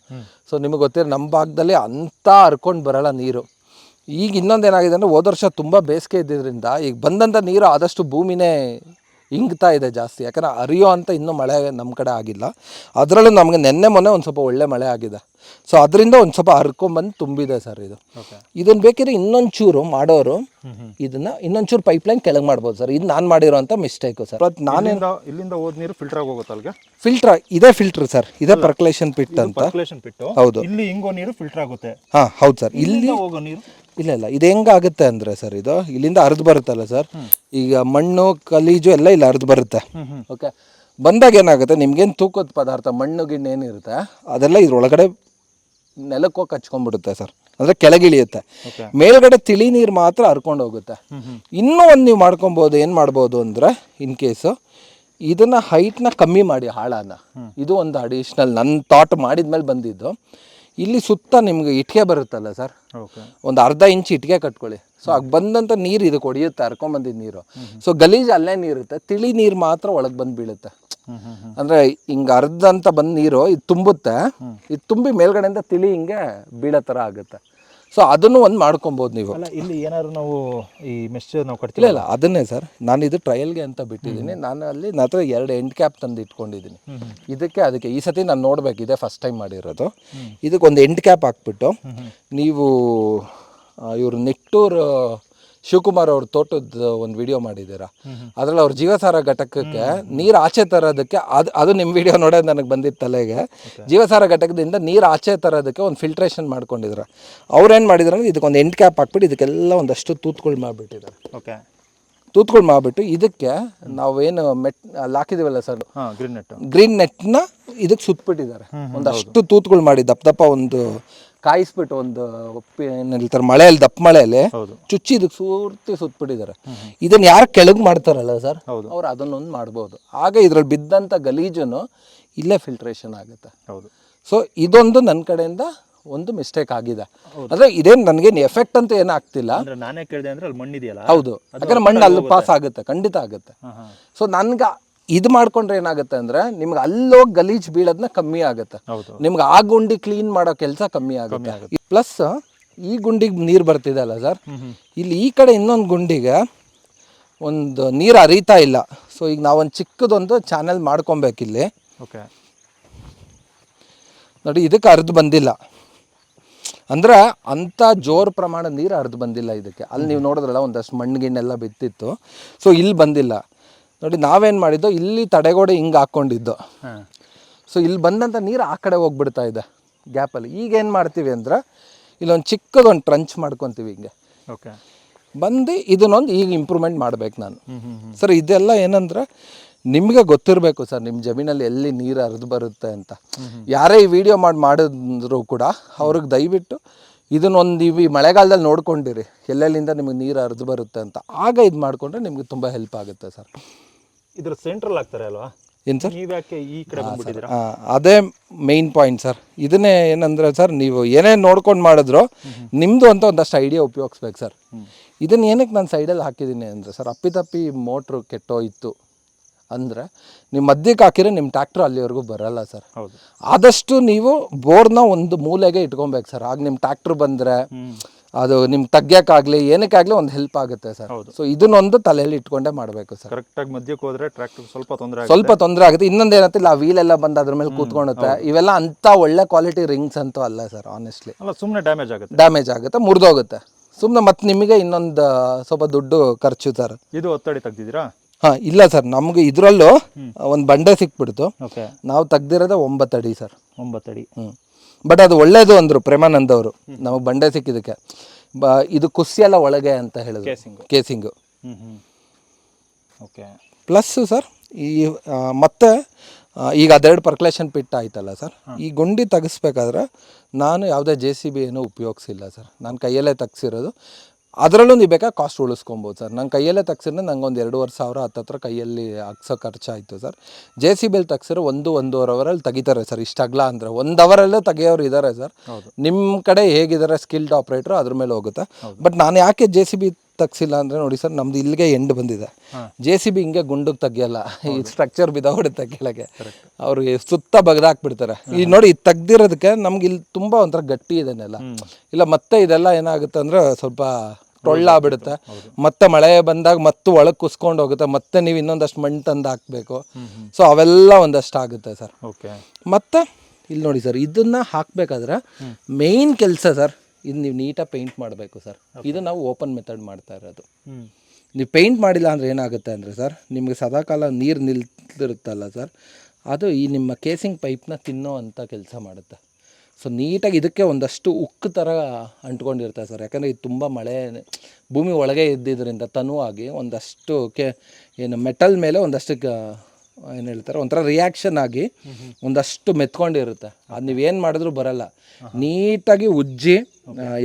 ಸೊ ನಿಮಗೆ ಗೊತ್ತಿರೋ ನಮ್ಮ ಭಾಗದಲ್ಲಿ ಅಂಥ ಹರ್ಕೊಂಡು ಬರೋಲ್ಲ ನೀರು. ಈಗ ಇನ್ನೊಂದು ಏನಾಗಿದೆ ಅಂದರೆ ಹೋದ ವರ್ಷ ತುಂಬ ಬೇಸಿಗೆ ಇದ್ದಿದ್ದರಿಂದ ಈಗ ಬಂದಂಥ ನೀರು ಆದಷ್ಟು ಭೂಮಿನೇ ಇಂಗ್ತಾ ಇದೆ ಜಾಸ್ತಿ. ಯಾಕಂದರೆ ಅರಿಯೋ ಅಂತ ಇನ್ನೂ ಮಳೆ ನಮ್ಮ ಕಡೆ ಆಗಿಲ್ಲ. ಅದರಲ್ಲೂ ನಮಗೆ ನೆನ್ನೆ ಮೊನ್ನೆ ಒಂದು ಸ್ವಲ್ಪ ಒಳ್ಳೆ ಮಳೆ ಆಗಿದೆ. ಸೊ ಅದರಿಂದ ಒಂದು ಸ್ವಲ್ಪ ಹರ್ಕೊಂಬಂದು ತುಂಬಿದೆ ಸರ್ ಇದು. ಇದನ್ನು ಬೇಕಿದ್ರೆ ಇನ್ನೊಂಚೂರು ಮಾಡೋರು ಇದನ್ನ ಇನ್ನೊಂಚೂರು ಪೈಪ್ಲೈನ್ ಕೆಳಗೆ ಮಾಡ್ಬೋದು ಸರ್. ಇದು ನಾನು ಮಾಡಿರೋಂಥ ಮಿಸ್ಟೇಕು ಸರ್. ಬಟ್ ನಾನೇ ಇಲ್ಲಿಂದ ಹೋದ ನೀರು ಫಿಲ್ಟರ್ ಆಗಿ ಹೋಗುತ್ತೆ ಅಲ್ಲಿಗೆ ಫಿಲ್ಟರ್ ಇದೇ ಫಿಲ್ಟರ್ ಸರ್. ಇದೇ ಪರ್ಕುಲೇಷನ್ ಪಿಟ್ ಅಂತ. ಪರ್ಕುಲೇಷನ್ ಹೌದು. ಇಲ್ಲಿ ಹಿಂಗೋ ನೀರು ಫಿಲ್ಟರ್ ಆಗುತ್ತೆ. ಹಾಂ ಹೌದು ಸರ್. ಇಲ್ಲಿ ಹೋಗೋ ನೀರು ಇಲ್ಲ ಇಲ್ಲ. ಇದು ಹೆಂಗಾಗುತ್ತೆ ಅಂದರೆ ಸರ್ ಇದು? ಇಲ್ಲಿಂದ ಹರಿದು ಬರುತ್ತಲ್ಲ ಸರ್? ಈಗ ಮಣ್ಣು ಕಲೀಜು ಎಲ್ಲ ಇಲ್ಲಿ ಹರಿದು ಬರುತ್ತೆ. ಓಕೆ ಬಂದಾಗ ಏನಾಗುತ್ತೆ? ನಿಮ್ಗೇನು ತೂಕದ ಪದಾರ್ಥ ಮಣ್ಣು ಗಿಣ್ಣು ಏನಿರುತ್ತೆ ಅದೆಲ್ಲ ಇದ್ರೊಳಗಡೆ ನೆಲಕ್ಕೆ ಹೋಗಿ ಕಚ್ಕೊಂಡ್ಬಿಡುತ್ತೆ ಸರ್. ಅಂದರೆ ಕೆಳಗಿಳಿಯುತ್ತೆ. ಮೇಲ್ಗಡೆ ತಿಳಿ ನೀರು ಮಾತ್ರ ಹರ್ಕೊಂಡು ಹೋಗುತ್ತೆ. ಇನ್ನೂ ಒಂದು ನೀವು ಮಾಡ್ಕೊಬೋದು ಏನು ಮಾಡ್ಬೋದು ಅಂದರೆ ಇನ್ ಕೇಸು ಇದನ್ನ ಹೈಟ್ನ ಕಮ್ಮಿ ಮಾಡಿ ಹಾಳನ. ಇದು ಒಂದು ಅಡಿಷ್ನಲ್ ನನ್ನ ಥಾಟ್ ಮಾಡಿದ್ಮೇಲೆ ಬಂದಿದ್ದು. ಇಲ್ಲಿ ಸುತ್ತ ನಿಮ್ಗೆ ಇಟ್ಟಿಗೆ ಬರುತ್ತಲ್ಲ ಸರ್? ಒಂದು ಅರ್ಧ ಇಂಚ್ ಇಟ್ಟಿಗೆ ಕಟ್ಕೊಳ್ಳಿ. ಸೊ ಆಗ ಬಂದಂತ ನೀರು ಇದಕ್ಕೆ ಹೊಡೆಯುತ್ತೆ ಹರ್ಕೊಂಬಂದಿದ್ದ ನೀರು. ಸೊ ಗಲೀಜು ಅಲ್ಲೇ ನೀರುತ್ತೆ ತಿಳಿ ನೀರು ಮಾತ್ರ ಒಳಗೆ ಬಂದು ಬೀಳುತ್ತೆ ಅಂದ್ರೆ ಹಿಂಗ ಹ್ಮ್. ಅಂದರೆ ಹಿಂಗೆ ಅರ್ಧ ಅಂತ ಬಂದ ನೀರು ಇದು ತುಂಬುತ್ತೆ. ಇದು ತುಂಬಿ ಮೇಲ್ಗಡೆಯಿಂದ ತಿಳಿ ಹಿಂಗೆ ಬೀಳೋ ಥರ ಆಗುತ್ತೆ. ಸೊ ಅದನ್ನು ಒಂದು ಮಾಡ್ಕೊಬೋದು ನೀವು. ಅಲ್ಲ ಇಲ್ಲಿ ಏನಾದ್ರು ನಾವು ಈ ಮೆಶ್ ನಾವು ಕಟ್ತೀವಿ ಇಲ್ಲ ಅದನ್ನೇ ಸರ್. ನಾನು ಇದು ಟ್ರಯಲ್ಗೆ ಅಂತ ಬಿಟ್ಟಿದ್ದೀನಿ. ನಾನು ಅಲ್ಲಿ ನನ್ನ ಹತ್ರ ಎರಡು ಎಂಡ್ ಕ್ಯಾಪ್ ತಂದು ಇಟ್ಕೊಂಡಿದ್ದೀನಿ ಇದಕ್ಕೆ ಅದಕ್ಕೆ ಈ ಸತಿ ನಾನು ನೋಡ್ಬೇಕು ಇದೆ ಫಸ್ಟ್ ಟೈಮ್ ಮಾಡಿರೋದು. ಇದಕ್ಕೆ ಒಂದು ಎಂಡ್ ಕ್ಯಾಪ್ ಹಾಕ್ಬಿಟ್ಟು ನೀವು ಇವರು ನಿಟ್ಟೂರು ಶಿವಕುಮಾರ್ ಅವ್ರ ತೋಟದ ಒಂದು ವಿಡಿಯೋ ಮಾಡಿದ್ದೀರಾ? ಅದ್ರಲ್ಲಿ ಅವ್ರ ಜೀವಸಾರ ಘಟಕಕ್ಕೆ ನೀರು ಆಚೆ ತರೋದಕ್ಕೆ ಅದು ಅದು ನಿಮ್ಮ ವಿಡಿಯೋ ನೋಡೋದು ನನಗೆ ಬಂದಿತ್ತು ತಲೆಗೆ. ಜೀವಸಾರ ಘಟಕದಿಂದ ನೀರು ಆಚೆ ತರೋದಕ್ಕೆ ಒಂದು ಫಿಲ್ಟ್ರೇಷನ್ ಮಾಡ್ಕೊಂಡಿದ್ರು. ಅವ್ರೇನು ಮಾಡಿದ್ರು ಅಂದರೆ ಇದಕ್ಕೊಂದು ಎಂಟು ಕ್ಯಾಪ್ ಹಾಕ್ಬಿಟ್ಟು ಇದಕ್ಕೆಲ್ಲ ಒಂದಷ್ಟು ತೂತ್ಗಳು ಮಾಡಿಬಿಟ್ಟಿದ್ದಾರೆ ಓಕೆ ತೂತ್ಗಳು ಮಾಡಿಬಿಟ್ಟು ಇದಕ್ಕೆ ನಾವೇನು ಮೆಟ್ ಅಲ್ಲಿ ಹಾಕಿದೀವಲ್ಲ ಸರ್ ಗ್ರೀನ್ ನೆಟ್ ಗ್ರೀನ್ ನೆಟ್ನ ಇದಕ್ಕೆ ಸುತ್ತಬಿಟ್ಟಿದ್ದಾರೆ ಒಂದಷ್ಟು ತೂತ್ಗಳು ಮಾಡಿ ದಪ್ಪ ದಪ್ಪ ಒಂದು ಕಾಯಿಸ್ಬಿಟ್ಟು ಒಂದು ಹೇಳ್ತಾರೆ ಮಳೆಯಲ್ಲಿ ದಪ್ಪ ಮಳೆಯಲ್ಲಿ ಚುಚ್ಚಿ ಇದಕ್ಕೆ ಸೂರ್ತಿ ಸುತ್ತಬಿಟ್ಟಿದ್ದಾರೆ ಇದನ್ನ ಯಾರು ಕೆಳಗೆ ಮಾಡ್ತಾರಲ್ಲ ಸರ್. ಅವ್ರು ಅದನ್ನೊಂದು ಮಾಡ್ಬೋದು. ಆಗ ಇದ್ರಲ್ಲಿ ಬಿದ್ದಂಥ ಗಲೀಜನ್ನು ಇಲ್ಲೇ ಫಿಲ್ಟ್ರೇಷನ್ ಆಗುತ್ತೆ. ಹೌದು. ಸೊ ಇದೊಂದು ನನ್ನ ಕಡೆಯಿಂದ ಒಂದು ಮಿಸ್ಟೇಕ್ ಆಗಿದೆ. ಅಂದ್ರೆ ಇದೇನು ನನಗೇನು ಎಫೆಕ್ಟ್ ಅಂತ ಏನು ಆಗ್ತಿಲ್ಲ. ನಾನೇ ಕೇಳಿದೆ ಅಂದ್ರೆ ಅಲ್ಲಿ ಮಣ್ಣಿದೆಯಲ್ಲ ಹೌದು. ಯಾಕಂದ್ರೆ ಮಣ್ಣು ಅಲ್ಲಿ ಪಾಸ್ ಆಗುತ್ತೆ ಖಂಡಿತ ಆಗುತ್ತೆ. ಸೊ ನನ್ಗೆ ಇದು ಮಾಡ್ಕೊಂಡ್ರೆ ಏನಾಗುತ್ತೆ ಅಂದ್ರೆ ನಿಮ್ಗೆ ಅಲ್ಲೋಗಿ ಗಲೀಜ್ ಬೀಳೋದನ್ನ ಕಮ್ಮಿ ಆಗುತ್ತೆ. ಹೌದು. ನಿಮ್ಗೆ ಆ ಗುಂಡಿ ಕ್ಲೀನ್ ಮಾಡೋ ಕೆಲಸ ಕಮ್ಮಿ ಆಗುತ್ತೆ. ಪ್ಲಸ್ ಈ ಗುಂಡಿಗೆ ನೀರು ಬರ್ತಿದೆ ಅಲ್ಲ ಸರ್ ಇಲ್ಲಿ ಈ ಕಡೆ ಇನ್ನೊಂದು ಗುಂಡಿಗೆ ಒಂದು ನೀರು ಅರಿತಾ ಇಲ್ಲ. ಸೊ ಈಗ ನಾವೊಂದು ಚಿಕ್ಕದೊಂದು ಚಾನೆಲ್ ಮಾಡ್ಕೊಬೇಕಿಲ್ಲಿ ಓಕೆ ನೋಡಿ ಇದಕ್ಕೆ ಅರ್ದು ಬಂದಿಲ್ಲ. ಅಂದ್ರೆ ಅಂಥ ಜೋರು ಪ್ರಮಾಣ ನೀರು ಅರ್ದು ಬಂದಿಲ್ಲ ಇದಕ್ಕೆ. ಅಲ್ಲಿ ನೀವು ನೋಡಿದ್ರಲ್ಲ ಒಂದಷ್ಟು ಮಣ್ಣು ಗಿಣ್ಣೆಲ್ಲ ಬಿತ್ತಿತ್ತು. ಸೊ ಇಲ್ಲಿ ಬಂದಿಲ್ಲ. ನೋಡಿ ನಾವೇನು ಮಾಡಿದ್ದು ಇಲ್ಲಿ ತಡೆಗೋಡೆ ಹಿಂಗೆ ಹಾಕ್ಕೊಂಡಿದ್ದು. ಸೊ ಇಲ್ಲಿ ಬಂದಂಥ ನೀರು ಆ ಕಡೆ ಹೋಗ್ಬಿಡ್ತಾ ಇದೆ ಗ್ಯಾಪಲ್ಲಿ. ಈಗ ಏನು ಮಾಡ್ತೀವಿ ಅಂದ್ರೆ ಇಲ್ಲೊಂದು ಚಿಕ್ಕದೊಂದು ಟ್ರಂಚ್ ಮಾಡ್ಕೊತೀವಿ ಹಿಂಗೆ. ಓಕೆ. ಬಂದು ಇದನ್ನೊಂದು ಈಗ ಇಂಪ್ರೂವ್ಮೆಂಟ್ ಮಾಡ್ಬೇಕು ನಾನು. ಸರ್ ಇದೆಲ್ಲ ಏನಂದ್ರೆ ನಿಮಗೆ ಗೊತ್ತಿರಬೇಕು ಸರ್ ನಿಮ್ಮ ಜಮೀನಲ್ಲಿ ಎಲ್ಲಿ ನೀರು ಹರಿದು ಬರುತ್ತೆ ಅಂತ. ಯಾರೇ ಈ ವಿಡಿಯೋ ಮಾಡಿ ಮಾಡಿದ್ರು ಕೂಡ ಅವ್ರಿಗೆ ದಯವಿಟ್ಟು ಇದನ್ನೊಂದು ಇವು ಈ ಮಳೆಗಾಲದಲ್ಲಿ ನೋಡ್ಕೊಂಡಿರಿ ಎಲ್ಲೆಲ್ಲಿಂದ ನಿಮಗೆ ನೀರು ಹರಿದು ಬರುತ್ತೆ ಅಂತ. ಆಗ ಇದು ಮಾಡಿಕೊಂಡ್ರೆ ನಿಮಗೆ ತುಂಬ ಹೆಲ್ಪ್ ಆಗುತ್ತೆ ಸರ್. ಇದ್ರ ಸೆಂಟ್ರಲ್ ಆಗ್ತಾರೆ ಅಲ್ವಾ? ಏನು ಸರ್? ನೀವು ಯಾಕೆ ಈ ಕಡೆ ಬಂದ್ಬಿಟ್ಟಿದ್ದೀರಾ? ಆ, ಅದೇ ಮೇಯ್ನ್ ಪಾಯಿಂಟ್ ಸರ್. ಇದನ್ನೇ ಏನಂದ್ರೆ ಸರ್ ನೀವು ಏನೇ ನೋಡ್ಕೊಂಡು ಮಾಡಿದ್ರು ನಿಮ್ಮದು ಅಂತ ಒಂದಷ್ಟು ಐಡಿಯಾ ಉಪಯೋಗಿಸ್ಬೇಕು ಸರ್. ಇದನ್ನ ಏನಕ್ಕೆ ನಾನು ಸೈಡಲ್ಲಿ ಹಾಕಿದ್ದೀನಿ ಅಂದರೆ ಸರ್ ಅಪ್ಪಿತಪ್ಪಿ ಮೋಟ್ರು ಕೆಟ್ಟೋಯ್ತು ಅಂದರೆ ನಿಮ್ಮ ಮಧ್ಯಕ್ಕೆ ಹಾಕಿದ್ರೆ ನಿಮ್ಮ ಟ್ಯಾಕ್ಟ್ರ್ ಅಲ್ಲಿವರೆಗೂ ಬರಲ್ಲ ಸರ್. ಹೌದು. ಆದಷ್ಟು ನೀವು ಬೋರ್ನ ಒಂದು ಮೂಲೆಗೆ ಇಟ್ಕೊಬೇಕು ಸರ್. ಆಗ ನಿಮ್ಮ ಟ್ಯಾಕ್ಟ್ರ್ ಬಂದರೆ ಅದು ನಿಮ್ಗೆ ತಗ್ಗಕ್ಕಾಗಲಿ ಏನಕ್ಕಾಗಲಿ ಒಂದು ಹೆಲ್ಪ್ ಆಗುತ್ತೆ ಸರ್. ಸೊ ಇದನ್ನೊಂದು ತಲೆಯಲ್ಲಿ ಇಟ್ಕೊಂಡೇ ಮಾಡಬೇಕು ಸರ್. ಕರೆಕ್ಟ್ ಆಗಿ ಮಧ್ಯಕ್ಕೆ ಹೋದ್ರೆ ಟ್ರ್ಯಾಕ್ಟರ್ ಸ್ವಲ್ಪ ತೊಂದರೆ ಆಗುತ್ತೆ. ಸ್ವಲ್ಪ ತೊಂದರೆ ಆಗುತ್ತೆ. ಇನ್ನೊಂದು ಏನಂತಿಲ್ಲ ಆ ವೀಲ್ ಎಲ್ಲ ಬಂದು ಅದ್ರ ಮೇಲೆ ಕೂತ್ಕೊಂಡುತ್ತೆ ಇವೆಲ್ಲ ಅಂತ ಒಳ್ಳೆ ಕ್ವಾಲಿಟಿ ರಿಂಗ್ಸ್ ಅಂತೂ ಅಲ್ಲ ಸರ್ ಆನೆಸ್ಟ್ಲಿ ಅಲ್ಲ ಸುಮ್ಮನೆ ಡ್ಯಾಮೇಜ್ ಆಗುತ್ತೆ. ಡ್ಯಾಮೇಜ್ ಆಗುತ್ತೆ ಮುರಿದೋಗುತ್ತೆ. ಸುಮ್ಮನೆ ಮತ್ತೆ ನಿಮಗೆ ಇನ್ನೊಂದು ಸ್ವಲ್ಪ ದುಡ್ಡು ಖರ್ಚು ಸರ್. ಇದು ಒತ್ತಡಿ ತೆಗ್ದಿದ್ದೀರಾ? ಹಾಂ ಇಲ್ಲ ಸರ್. ನಮಗೆ ಇದರಲ್ಲೂ ಒಂದು ಬಂಡೆ ಸಿಕ್ಬಿಡ್ತು. ಓಕೆ ನಾವು ತೆಗ್ದಿರೋದೇ ಒಂಬತ್ತಡಿ ಅಡಿ ಸರ್. ಒಂಬತ್ತಡಿ. ಹ್ಞೂ ಬಟ್ ಅದು ಒಳ್ಳೇದು ಅಂದರು ಪ್ರೇಮಾನಂದ್ ಅವರು ನಮಗೆ ಬಂಡೆ ಸಿಕ್ಕಿದಕ್ಕೆ ಬ ಇದು ಕುಸಿಯಲ್ಲ ಒಳಗೆ ಅಂತ ಹೇಳಿದ್ರು. Casing. Casing. Okay plus sir ಈ ಆ, ಮತ್ತೆ ಆ, ಈಗ ಅದೆರಡು ಪರ್ಕ್ಲೇಷನ್ ಪಿಟ್ ಆಯ್ತಲ್ಲ ಸರ್ ಈ ಗುಂಡಿ ತೆಗಿಸ್ಬೇಕಾದ್ರೆ ನಾನು ಯಾವುದೇ ಜೆ ಸಿ ಬಿ ಏನು ಉಪಯೋಗಿಸಿಲ್ಲ ಸರ್ ನಾನು ಕೈಯಲ್ಲೇ ತೆಗ್ಸಿರೋದು. ಅದರಲ್ಲೂ ನೀವು ಬೇಕಾ ಕಾಸ್ಟ್ ಉಳಿಸ್ಕೊಬೋದು ಸರ್. ನನ್ನ ಕೈಯಲ್ಲೇ ತೆಗ್ಸಿದ್ರೆ ನಂಗೆ ಒಂದು ಎರಡೂವರೆ ಸಾವಿರ ಹತ್ತತ್ರ ಕೈಯಲ್ಲಿ ಹಾಕ್ಸೋ ಖರ್ಚಾಯಿತು ಸರ್. ಜೆ ಸಿ ಬಿಲ್ ತೆಗ್ಸಿರೋ ಒಂದು ಒಂದೂವರೆ ಅವರಲ್ಲಿ ತೆಗಿತಾರೆ ಸರ್. ಇಷ್ಟು ಅಗಲ ಅಂದರೆ ಒಂದು ಅವರಲ್ಲೇ ತೆಗಿಯೋರು ಇದ್ದಾರೆ ಸರ್. ನಿಮ್ಮ ಕಡೆ ಹೇಗಿದ್ದಾರೆ ಸ್ಕಿಲ್ಡ್ ಆಪ್ರೇಟ್ರು ಅದ್ರ ಮೇಲೆ ಹೋಗುತ್ತೆ. ಬಟ್ ನಾನು ಯಾಕೆ ಜೆ ಸಿ ಬಿ ತಗ್ಸಿಲ್ಲ ಅಂದರೆ ನೋಡಿ ಸರ್ ನಮ್ದು ಇಲ್ಲಿಗೆ ಎಂಡ್ ಬಂದಿದೆ. ಜೆ ಸಿ ಬಿ ಹಿಂಗೆ ಗುಂಡಕ್ಕೆ ತೆಗಿಯಲ್ಲ. ಈ ಸ್ಟ್ರಕ್ಚರ್ ಬಿದ್ದೋಗ್ಬಿಡುತ್ತೆ ಕೆಳಗೆ. ಅವರು ಸುತ್ತ ಬಗ್ದಾಕ್ಬಿಡ್ತಾರೆ. ಈ ನೋಡಿ ಇದು ತೆಗ್ದಿರೋದಕ್ಕೆ ನಮ್ಗೆ ಇಲ್ಲಿ ತುಂಬ ಒಂಥರ ಗಟ್ಟಿ ಇದೆ ಇಲ್ಲ ಮತ್ತೆ ಇದೆಲ್ಲ ಏನಾಗುತ್ತೆ ಅಂದರೆ ಸ್ವಲ್ಪ ಟೊಳ್ಳಾಗ್ಬಿಡುತ್ತೆ ಮತ್ತೆ ಮಳೆ ಬಂದಾಗ ಮತ್ತೆ ಒಳಗೆ ಕುಸ್ಕೊಂಡು ಹೋಗುತ್ತೆ. ಮತ್ತೆ ನೀವು ಇನ್ನೊಂದಷ್ಟು ಮಣ್ಣು ತಂದು ಹಾಕಬೇಕು. ಸೊ ಅವೆಲ್ಲ ಒಂದಷ್ಟು ಆಗುತ್ತೆ ಸರ್. ಓಕೆ. ಮತ್ತೆ ಇಲ್ಲಿ ನೋಡಿ ಸರ್ ಇದನ್ನ ಹಾಕಬೇಕಾದ್ರೆ ಮೇನ್ ಕೆಲಸ ಸರ್ ಇದು ನೀವು ನೀಟಾಗಿ ಪೇಂಟ್ ಮಾಡಬೇಕು ಸರ್. ಇದು ನಾವು ಓಪನ್ ಮೆಥಡ್ ಮಾಡ್ತಾ ಇರೋದು. ನೀವು ಪೇಂಟ್ ಮಾಡಿಲ್ಲ ಅಂದರೆ ಏನಾಗುತ್ತೆ ಅಂದರೆ ಸರ್ ನಿಮಗೆ ಸದಾಕಾಲ ನೀರು ನಿಲ್ತಿರುತ್ತಲ್ಲ ಸರ್ ಅದು ಈ ನಿಮ್ಮ ಕೇಸಿಂಗ್ ಪೈಪ್ನ ತಿನ್ನೋ ಅಂಥ ಕೆಲಸ ಮಾಡುತ್ತೆ. ಸೊ ನೀಟಾಗಿ ಇದಕ್ಕೆ ಒಂದಷ್ಟು ಉಕ್ಕು ಥರ ಅಂಟ್ಕೊಂಡಿರ್ತಾರೆ ಸರ್ ಯಾಕಂದರೆ ಇದು ತುಂಬ ಮಳೆ ಭೂಮಿ ಒಳಗೆ ಇದ್ದಿದ್ದರಿಂದ ತನುವಾಗಿ ಒಂದಷ್ಟು ಕೆ ಏನು ಮೆಟಲ್ ಮೇಲೆ ಒಂದಷ್ಟು ಏನು ಹೇಳ್ತಾರೆ ಒಂಥರ ರಿಯಾಕ್ಷನ್ ಆಗಿ ಒಂದಷ್ಟು ಮೆತ್ಕೊಂಡಿರುತ್ತೆ. ಅದು ನೀವೇನು ಮಾಡಿದ್ರೂ ಬರಲ್ಲ. ನೀಟಾಗಿ ಉಜ್ಜಿ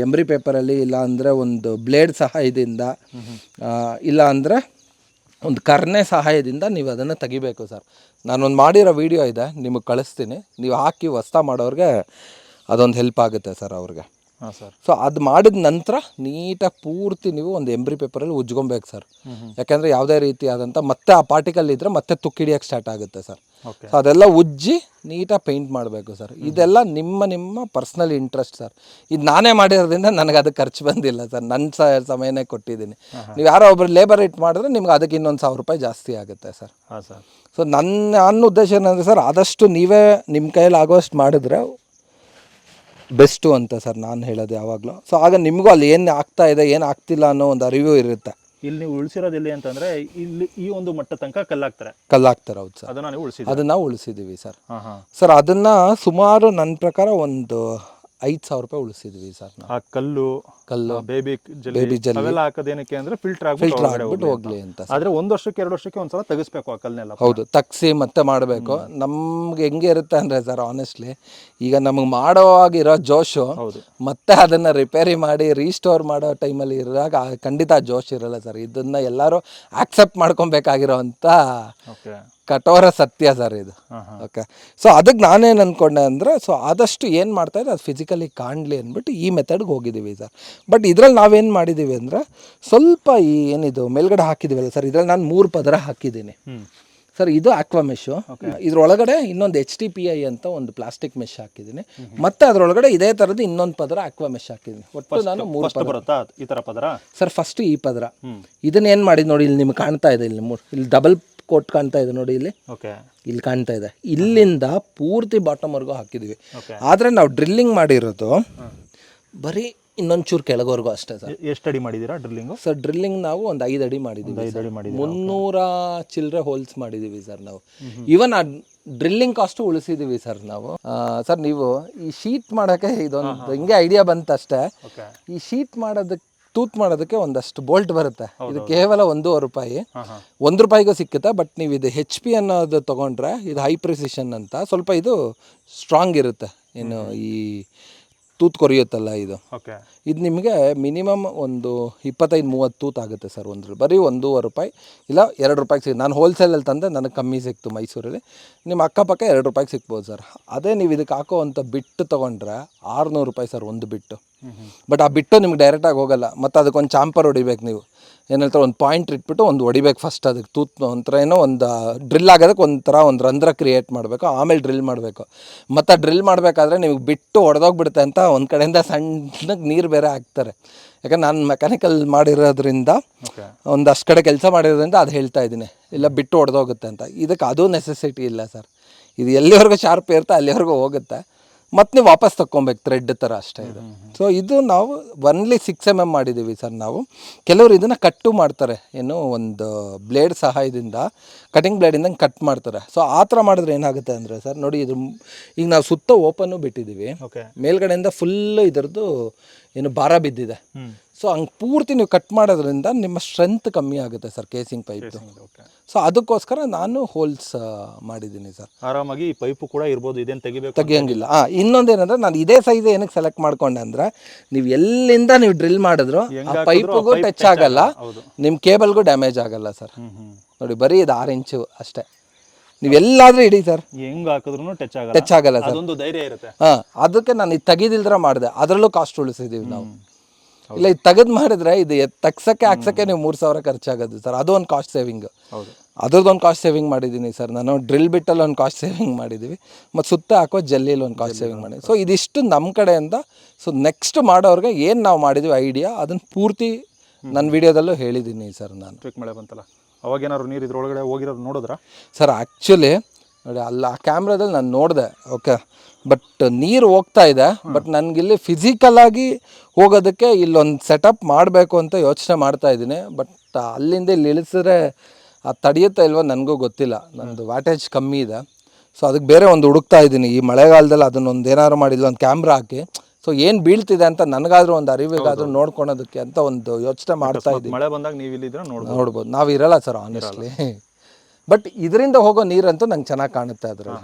ಎಂಬ್ರಿ ಪೇಪರಲ್ಲಿ ಇಲ್ಲ ಅಂದರೆ ಒಂದು ಬ್ಲೇಡ್ ಸಹಾಯದಿಂದ ಇಲ್ಲ ಅಂದರೆ ಒಂದು ಕರ್ನೆ ಸಹಾಯದಿಂದ ನೀವು ಅದನ್ನು ತೆಗಿಬೇಕು ಸರ್ ನಾನೊಂದು ಮಾಡಿರೋ ವಿಡಿಯೋ ಇದೆ ನಿಮಗೆ ಕಳಿಸ್ತೀನಿ. ನೀವು ಹಾಕಿ ಹೊಸ್ತಾ ಮಾಡೋರಿಗೆ ಅದೊಂದು ಹೆಲ್ಪ್ ಆಗುತ್ತೆ ಸರ್ ಅವ್ರಿಗೆ. ಹಾಂ ಸರ್ ಸೊ ಅದು ಮಾಡಿದ ನಂತರ ನೀಟಾಗಿ ಪೂರ್ತಿ ನೀವು ಒಂದು ಎಂಬ್ರಿ ಪೇಪರಲ್ಲಿ ಉಜ್ಕೊಬೇಕು ಸರ್ ಯಾಕೆಂದರೆ ಯಾವುದೇ ರೀತಿಯಾದಂಥ ಮತ್ತೆ ಆ ಪಾರ್ಟಿಕಲ್ ಇದ್ದರೆ ಮತ್ತೆ ತುಕ್ಕಿಡಿಯೋಕ್ಕೆ ಸ್ಟಾರ್ಟ್ ಆಗುತ್ತೆ ಸರ್ ಸೊ ಅದೆಲ್ಲ ಉಜ್ಜಿ ನೀಟಾಗಿ ಪೇಂಟ್ ಮಾಡಬೇಕು ಸರ್ ಇದೆಲ್ಲ ನಿಮ್ಮ ನಿಮ್ಮ ಪರ್ಸ್ನಲ್ ಇಂಟ್ರೆಸ್ಟ್ ಸರ್ ಇದು ನಾನೇ ಮಾಡಿರೋದ್ರಿಂದ ನನಗೆ ಅದಕ್ಕೆ ಖರ್ಚು ಬಂದಿಲ್ಲ ಸರ್ ನನ್ನ ಸ ಸಮಯನೇ ಕೊಟ್ಟಿದ್ದೀನಿ. ನೀವು ಯಾರೋ ಒಬ್ರು ಲೇಬರ್ ಇಟ್ ಮಾಡಿದ್ರೆ ನಿಮ್ಗೆ ಅದಕ್ಕೆ ಇನ್ನೊಂದು ಸಾವಿರ ರೂಪಾಯಿ ಜಾಸ್ತಿ ಆಗುತ್ತೆ ಸರ್ ಹಾಂ ಸರ್ ಸೊ ನನ್ನ ನನ್ನ ಉದ್ದೇಶ ಏನಂದರೆ ಸರ್ ಆದಷ್ಟು ನೀವೇ ನಿಮ್ಮ ಕೈಯಲ್ಲಿ ಆಗೋಷ್ಟು ಮಾಡಿದ್ರೆ ಬೆಸ್ಟು ಅಂತ ಸರ್ ನಾನು ಹೇಳೋದು ಯಾವಾಗಲೂ. ಸೊ ಆಗ ನಿಮಗೂ ಅಲ್ಲಿ ಏನು ಆಗ್ತಾ ಇದೆ ಏನು ಆಗ್ತಿಲ್ಲ ಅನ್ನೋ ಒಂದು ಅರಿವು ಇರುತ್ತೆ. ಇಲ್ಲಿ ನೀವು ಉಳಿಸಿರೋದು ಎಲ್ಲಿ ಅಂತಂದ್ರೆ ಇಲ್ಲಿ ಈ ಒಂದು ಮಟ್ಟ ತನಕ ಕಲ್ಲಾಗ್ತಾರೆ. ಕಲ್ಲಾಗ್ತಾರೆ ಹೌದು ಸರ್. ಅದನ್ನ ನೀವು ಅದನ್ನ ಅದನ್ನು ಉಳಿಸಿದ್ದೀವಿ ಸರ್. ಹಾಂ ಹಾಂ. ಸರ್ ಅದನ್ನ ಸುಮಾರು ನನ್ನ ಪ್ರಕಾರ ಒಂದು ಐದು ಸಾವಿರ ರೂಪಾಯಿ ಉಳಿಸಿದ್ವಿ ಸರ್ ನಾವು. ಆ ಕಲ್ಲು ಕಲ್ಲು ಬೇಬಿ ಬೇಬಿ ಜಲ್ಲಿ. ಅವೆಲ್ಲ ಹಾಕೋದೇನಕ್ಕೆ ಅಂದ್ರೆ ಫಿಲ್ಟರ್ ಫಿಲ್ಟರ್ ಆಗ್ಬಿಟ್ಟು ಆಗ್ಬಿಟ್ಟು ಹೋಗ್ಲಿ ಅಂತ ಆದ್ರೆ ಒಂದ್ ವರ್ಷಕ್ಕೆ ಎರಡು ವರ್ಷಕ್ಕೆ ಒಂದ್ಸಲ ತೆಗಿಸ್ಬೇಕು ಆ ಕಲ್ನೆಲ್ಲ ಹೌದು ತಗ್ಸಿ ಮತ್ತೆ ಮಾಡಬೇಕು. ನಮ್ಗೆ ಹೆಂಗೆ ಇರುತ್ತೆ ಅಂದ್ರೆ ಸರ್ ಆನೆಸ್ಟ್ಲಿ ಈಗ ನಮಗೆ ಮಾಡೋವಾಗಿರೋ ಜೋಶು ಹೌದು. ಮತ್ತೆ ಅದನ್ನ ರಿಪೇರಿ ಮಾಡಿ ರೀಸ್ಟೋರ್ ಮಾಡೋ ಟೈಮಲ್ಲಿ ಇರುವಾಗ ಖಂಡಿತ ಜೋಶ್ ಇರಲ್ಲ ಸರ್. ಇದನ್ನ ಎಲ್ಲರೂ ಆಕ್ಸೆಪ್ಟ್ ಮಾಡ್ಕೊಬೇಕಾಗಿರೋ ಅಂತ ಓಕೆ ಕಠೋರ ಸತ್ಯ ಸರ್ ಇದು. ಓಕೆ ಸೊ ಅದಕ್ಕೆ ನಾನೇನು ಅಂದ್ಕೊಂಡೆ ಅಂದರೆ ಸೊ ಆದಷ್ಟು ಏನು ಮಾಡ್ತಾ ಇದೆ ಅದು ಫಿಸಿಕಲಿ ಕಾಣಲಿ ಅಂದ್ಬಿಟ್ಟು ಈ ಮೆಥಡ್ಗೆ ಹೋಗಿದ್ದೀವಿ ಸರ್. ಬಟ್ ಇದ್ರಲ್ಲಿ ನಾವೇನು ಮಾಡಿದ್ದೀವಿ ಅಂದರೆ ಸ್ವಲ್ಪ ಈ ಏನಿದು ಮೇಲ್ಗಡೆ ಹಾಕಿದ್ದೀವಲ್ಲ ಸರ್ ಇದ್ರಲ್ಲಿ ನಾನು ಮೂರು ಪದರ ಹಾಕಿದ್ದೀನಿ. ಸರ್ ಇದು ಆಕ್ವಾಮೆಶು ಇದ್ರೊಳಗಡೆ ಇನ್ನೊಂದು ಎಚ್ ಟಿ ಪಿ ಐ ಅಂತ ಒಂದು ಪ್ಲಾಸ್ಟಿಕ್ ಮೆಶ್ ಹಾಕಿದ್ದೀನಿ. ಮತ್ತೆ ಅದರೊಳಗಡೆ ಇದೇ ಥರದ ಇನ್ನೊಂದು ಪದರ ಆಕ್ವಾಮೆಶ್ ಹಾಕಿದ್ದೀನಿ. ಒಟ್ಟು ನಾನು ಮೂರು ಫಸ್ಟ್ ಬರುತ್ತಾ ಈ ತರ ಪದರ? ಸರ್ ಫಸ್ಟ್ ಈ ಪದರ. ಇದನ್ನ ಏನು ಮಾಡಿದ್ದು ನೋಡಿ ಇಲ್ಲಿ ನಿಮ್ಗೆ ಕಾಣ್ತಾ ಇದೆ ಇಲ್ಲಿ ಮೂರು ಇಲ್ಲಿ ಡಬಲ್ ಕೋಟ್ ಕಾಣ್ತಾ ಇದೆ ನೋಡಿ ಇಲ್ಲಿ. ಓಕೆ. ಇಲ್ಲಿ ಕಾಣ್ತಾ ಇದೆ. ಇಲ್ಲಿಂದ ಪೂರ್ತಿ ಬಾಟಮ್ವರೆಗೂ ಹಾಕಿದ್ವಿ. ಆದರೆ ನಾವು ಡ್ರಿಲ್ಲಿಂಗ್ ಮಾಡಿರೋದು ಬರೀ ಇನ್ನೊಂಚೂರು ಕೆಳಗವರೆಗೂ ಅಷ್ಟೇ ಸರ್. ಎಷ್ಟು ಅಡಿ ಮಾಡಿದ್ದೀರಾ ಡ್ರಿಲ್ಲಿಂಗ್ ಸರ್ ಡ್ರಿಲ್ಲಿಂಗ್ ನಾವು ಒಂದು ಐದು ಅಡಿ ಮಾಡಿದ್ದೀವಿ ಐದು ಅಡಿ ಮಾಡಿ ಮುನ್ನೂರ ಚಿಲ್ಲರೆ ಹೋಲ್ಸ್ ಮಾಡಿದ್ದೀವಿ ಸರ್ ನಾವು. ಇವನ್ ಆ ಡ್ರಿಲ್ಲಿಂಗ್ ಕಾಸ್ಟು ಉಳಿಸಿದ್ದೀವಿ ಸರ್ ನಾವು. ಸರ್ ನೀವು ಈ ಶೀಟ್ ಮಾಡೋಕ್ಕೆ ಇದೊಂದು ಹಿಂಗೆ ಐಡಿಯಾ ಬಂತಷ್ಟೇ. ಓಕೆ. ಈ ಶೀಟ್ ಮಾಡೋದಕ್ಕೆ ತೂತ್ ಮಾಡೋದಕ್ಕೆ ಒಂದಷ್ಟು ಬೋಲ್ಟ್ ಬರುತ್ತೆ. ಇದು ಕೇವಲ ಒಂದೂವರೆ ರೂಪಾಯಿ. ಒಂದು ರೂಪಾಯಿಗೂ ಸಿಕ್ಕುತ್ತೆ ಬಟ್ ನೀವು ಇದು ಹೆಚ್ ಪಿ ಅನ್ನೋದು ತೊಗೊಂಡ್ರೆ ಇದು ಹೈ ಪ್ರಿಸಿಷನ್ ಅಂತ ಸ್ವಲ್ಪ ಇದು ಸ್ಟ್ರಾಂಗ್ ಇರುತ್ತೆ. ಏನು ಈ ತೂತು ಕೊರಿಯುತ್ತಲ್ಲ ಇದು. ಓಕೆ ಇದು ನಿಮಗೆ ಮಿನಿಮಮ್ ಒಂದು ಇಪ್ಪತ್ತೈದು ಮೂವತ್ತು ತೂತು ಆಗುತ್ತೆ ಸರ್ ಒಂದು ಬರೀ ಒಂದೂವರೆ ರೂಪಾಯಿ. ಇಲ್ಲ ಎರಡು ರೂಪಾಯಿಗೆ ಸಿಗುತ್ತೆ ನಾನು ಹೋಲ್ಸೇಲಲ್ಲಿ ತಂದೆ ನನಗೆ ಕಮ್ಮಿ ಸಿಕ್ತು ಮೈಸೂರಲ್ಲಿ. ನಿಮ್ಮ ಅಕ್ಕಪಕ್ಕ ಎರಡು ರೂಪಾಯಿಗೆ ಸಿಗ್ಬೋದು ಸರ್. ಅದೇ ನೀವು ಇದಕ್ಕೆ ಹಾಕೋ ಅಂಥ ಬಿಟ್ಟು ತೊಗೊಂಡ್ರೆ ಆರುನೂರು ರೂಪಾಯಿ ಸರ್ ಒಂದು ಬಿಟ್ಟು. ಬಟ್ ಆ ಬಿಟ್ಟು ನಿಮ್ಗೆ ಡೈರೆಕ್ಟಾಗಿ ಹೋಗಲ್ಲ. ಮತ್ತು ಅದಕ್ಕೊಂದು ಚಾಂಪರ್ ಹೊಡಿಬೇಕು ನೀವು. ಏನು ಹೇಳ್ತಾರೆ ಒಂದು ಪಾಯಿಂಟ್ ಇಟ್ಬಿಟ್ಟು ಒಂದು ಹೊಡಿಬೇಕು ಫಸ್ಟ್ ಅದಕ್ಕೆ. ತೂತ್ ಒಂಥರ ಏನೋ ಒಂದು ಡ್ರಿಲ್ ಆಗೋದಕ್ಕೆ ಒಂಥರ ಒಂದು ರಂಧ್ರ ಕ್ರಿಯೇಟ್ ಮಾಡಬೇಕು ಆಮೇಲೆ ಡ್ರಿಲ್ ಮಾಡಬೇಕು. ಮತ್ತು ಡ್ರಿಲ್ ಮಾಡಬೇಕಾದ್ರೆ ನಿಮಗೆ ಬಿಟ್ಟು ಹೊಡೆದೋಗ್ಬಿಡುತ್ತೆ ಅಂತ ಒಂದು ಕಡೆಯಿಂದ ಸಣ್ಣಗೆ ನೀರು ಬೇರೆ ಹಾಕ್ತಾರೆ. ಯಾಕಂದ್ರೆ ನಾನು ಮೆಕ್ಯಾನಿಕಲ್ ಮಾಡಿರೋದ್ರಿಂದ ಒಂದು ಅಷ್ಟು ಕಡೆ ಕೆಲಸ ಮಾಡಿರೋದ್ರಿಂದ ಅದು ಹೇಳ್ತಾ ಇದ್ದೀನಿ. ಇಲ್ಲ ಬಿಟ್ಟು ಹೊಡೆದೋಗುತ್ತೆ ಅಂತ. ಇದಕ್ಕೆ ಅದು ನೆಸೆಸಿಟಿ ಇಲ್ಲ ಸರ್. ಇದು ಎಲ್ಲಿವರೆಗೂ ಶಾರ್ಪ್ ಇರುತ್ತೆ ಅಲ್ಲಿವರೆಗೂ ಹೋಗುತ್ತೆ. ಮತ್ತು ನೀವು ವಾಪಸ್ ತಗೊಬೇಕು ಥ್ರೆಡ್ ಥರ ಅಷ್ಟೇ ಇದು. ಸೊ ಇದು ನಾವು ಒನ್ಲಿ ಸಿಕ್ಸ್ ಎಂ ಎಂ ಮಾಡಿದ್ದೀವಿ ಸರ್ ನಾವು. ಕೆಲವರು ಇದನ್ನು ಕಟ್ಟು ಮಾಡ್ತಾರೆ. ಏನು ಒಂದು ಬ್ಲೇಡ್ ಸಹಾಯದಿಂದ ಕಟಿಂಗ್ ಬ್ಲೇಡಿಂದ ಕಟ್ ಮಾಡ್ತಾರೆ. ಸೊ ಆ ಥರ ಮಾಡಿದ್ರೆ ಏನಾಗುತ್ತೆ ಅಂದರೆ ಸರ್ ನೋಡಿ ಇದು ಈಗ ನಾವು ಸುತ್ತ ಓಪನ್ನು ಬಿಟ್ಟಿದ್ದೀವಿ ಓಕೆ ಮೇಲ್ಗಡೆಯಿಂದ ಫುಲ್ಲು ಇದರದ್ದು ಏನು ಭಾರ ಬಿದ್ದಿದೆ. ಸೊ ಹಂಗೆ ಪೂರ್ತಿ ನೀವು ಕಟ್ ಮಾಡೋದ್ರಿಂದ ನಿಮ್ಮ ಸ್ಟ್ರೆಂತ್ ಕಮ್ಮಿ ಆಗುತ್ತೆ sir casing pipe okay so ಅದಕ್ಕೋಸ್ಕರ ನಾನು ಹೋಲ್ಸ್ ಮಾಡಿದ್ದೀನಿ ಸರ್ ಆರಾಮಾಗಿ ಈ ಪೈಪು ಕೂಡ ಇರ್ಬೋದು ಇದೇನು ತೆಗಿಬೇಕು ತೆಗಿಯಂಗಿಲ್ಲ. ಹಾಂ ಇನ್ನೊಂದೇನಂದ್ರೆ ನಾನು ಇದೇ ಸೈಜ್ ಏನಕ್ಕೆ ಸೆಲೆಕ್ಟ್ ಮಾಡ್ಕೊಂಡೆ ಅಂದ್ರೆ ನೀವು ಎಲ್ಲಿಂದ ನೀವು ಡ್ರಿಲ್ ಮಾಡಿದ್ರು ಆ ಪೈಪ್ಗೂ ಟಚ್ ಆಗಲ್ಲ ನಿಮ್ಮ ಕೇಬಲ್ಗೂ ಡ್ಯಾಮೇಜ್ ಆಗಲ್ಲ ಸರ್ ನೋಡಿ ಬರೀ ಇದು ಆರು ಇಂಚು ಅಷ್ಟೇ. ನೀವು ಎಲ್ಲಾದ್ರೂ ಇಡಿ ಸರ್ ಹೆಂಗ್ ಹಾಕಿದ್ರು ಟಚ್ ಆಗಲ್ಲ. ಟಚ್ ಆಗಲ್ಲ ಸರ್ ಧೈರ್ಯ ಇರುತ್ತೆ. ಹಾಂ ಅದಕ್ಕೆ ನಾನು ಇದು ತೆಗಿದಿಲ್ದ್ರ ಮಾಡಿದೆ. ಅದರಲ್ಲೂ ಕಾಸ್ಟ್ ಉಳಿಸಿದ್ದೀವಿ ನಾವು. ಇಲ್ಲ ಇದು ತೆಗೆದು ಮಾಡಿದ್ರೆ ಇದು ತಗ್ಸಕ್ಕೆ ಹಾಕ್ಸಕ್ಕೆ ನೀವು ಮೂರು ಸಾವಿರ ಖರ್ಚಾಗೋದು ಸರ್. ಅದು ಒಂದು ಕಾಸ್ಟ್ ಸೇವಿಂಗ್ ಅದ್ರದ್ದೊಂದು ಕಾಸ್ಟ್ ಸೇವಿಂಗ್ ಮಾಡಿದ್ದೀನಿ ಸರ್. ನಾನು ಡ್ರಿಲ್ ಬಿಟ್ಟಲ್ಲಿ ಒಂದು ಕಾಸ್ಟ್ ಸೇವಿಂಗ್ ಮಾಡಿದ್ದೀವಿ ಮತ್ತು ಸುತ್ತ ಹಾಕೋ ಜಲ್ಲಿಲಿ ಒಂದು ಕಾಸ್ಟ್ ಸೇವಿಂಗ್ ಮಾಡಿ ಸೊ ಇದಿಷ್ಟು ನಮ್ಮ ಕಡೆಯಿಂದ. ಸೊ ನೆಕ್ಸ್ಟ್ ಮಾಡೋರಿಗೆ ಏನು ನಾವು ಮಾಡಿದ್ವಿ ಐಡಿಯಾ ಅದನ್ನು ಪೂರ್ತಿ ನನ್ನ ವಿಡಿಯೋದಲ್ಲೂ ಹೇಳಿದ್ದೀನಿ ಸರ್ ನಾನು. ಟ್ವಿಕ್ ಮಳೆ ಬಂತಲ್ಲ. ಅವಾಗ ಏನಾದ್ರು ನೀರು ಇದ್ರೊಳಗಡೆ ಹೋಗಿರೋದು ನೋಡಿದ್ರಾ? ಸರ್ ಆ್ಯಕ್ಚುಲಿ ನೋಡಿ ಅಲ್ಲ ಆ ಕ್ಯಾಮ್ರಾದಲ್ಲಿ ನಾನು ನೋಡಿದೆ ಓಕೆ ಬಟ್ ನೀರು ಹೋಗ್ತಾ ಇದೆ. ಬಟ್ ನನಗಿಲ್ಲಿ ಫಿಸಿಕಲಾಗಿ ಹೋಗೋದಕ್ಕೆ ಇಲ್ಲೊಂದು ಸೆಟಪ್ ಮಾಡಬೇಕು ಅಂತ ಯೋಚನೆ ಮಾಡ್ತಾ ಇದ್ದೀನಿ. ಬಟ್ ಅಲ್ಲಿಂದ ಇಲ್ಲಿ ಇಳಿಸಿದ್ರೆ ಅದು ತಡೆಯುತ್ತಾ ಇಲ್ವೋ ನನಗೂ ಗೊತ್ತಿಲ್ಲ. ನಂದು ವ್ಯಾಟೇಜ್ ಕಮ್ಮಿ ಇದೆ. ಸೊ ಅದಕ್ಕೆ ಬೇರೆ ಒಂದು ಹುಡುಕ್ತಾ ಇದ್ದೀನಿ. ಈ ಮಳೆಗಾಲದಲ್ಲಿ ಅದನ್ನೊಂದು ಏನಾದ್ರು ಮಾಡಿಲ್ಲ ಒಂದು ಕ್ಯಾಮ್ರಾ ಹಾಕಿ. ಸೊ ಏನು ಬೀಳ್ತಿದೆ ಅಂತ ನನಗಾದ್ರೂ ಒಂದು ಅರಿವಿಗಾದ್ರೂ ನೋಡ್ಕೊಳೋದಕ್ಕೆ ಅಂತ ಒಂದು ಯೋಚನೆ ಮಾಡ್ತಾ ಇದ್ದೀನಿ. ಮಳೆ ಬಂದಾಗ ನೀವು ಇಲ್ಲಿದ್ರೆ ನೋಡ್ಬೋದು. ನೋಡ್ಬೋದು. ನಾವು ಇರಲ್ಲ ಸರ್ ಆನೆಸ್ಟ್ಲಿ ಬಟ್ ಇದರಿಂದ ಹೋಗೋ ನೀರಂತೂ ನಂಗೆ ಚೆನ್ನಾಗಿ ಕಾಣುತ್ತೆ ಅದ್ರಲ್ಲಿ.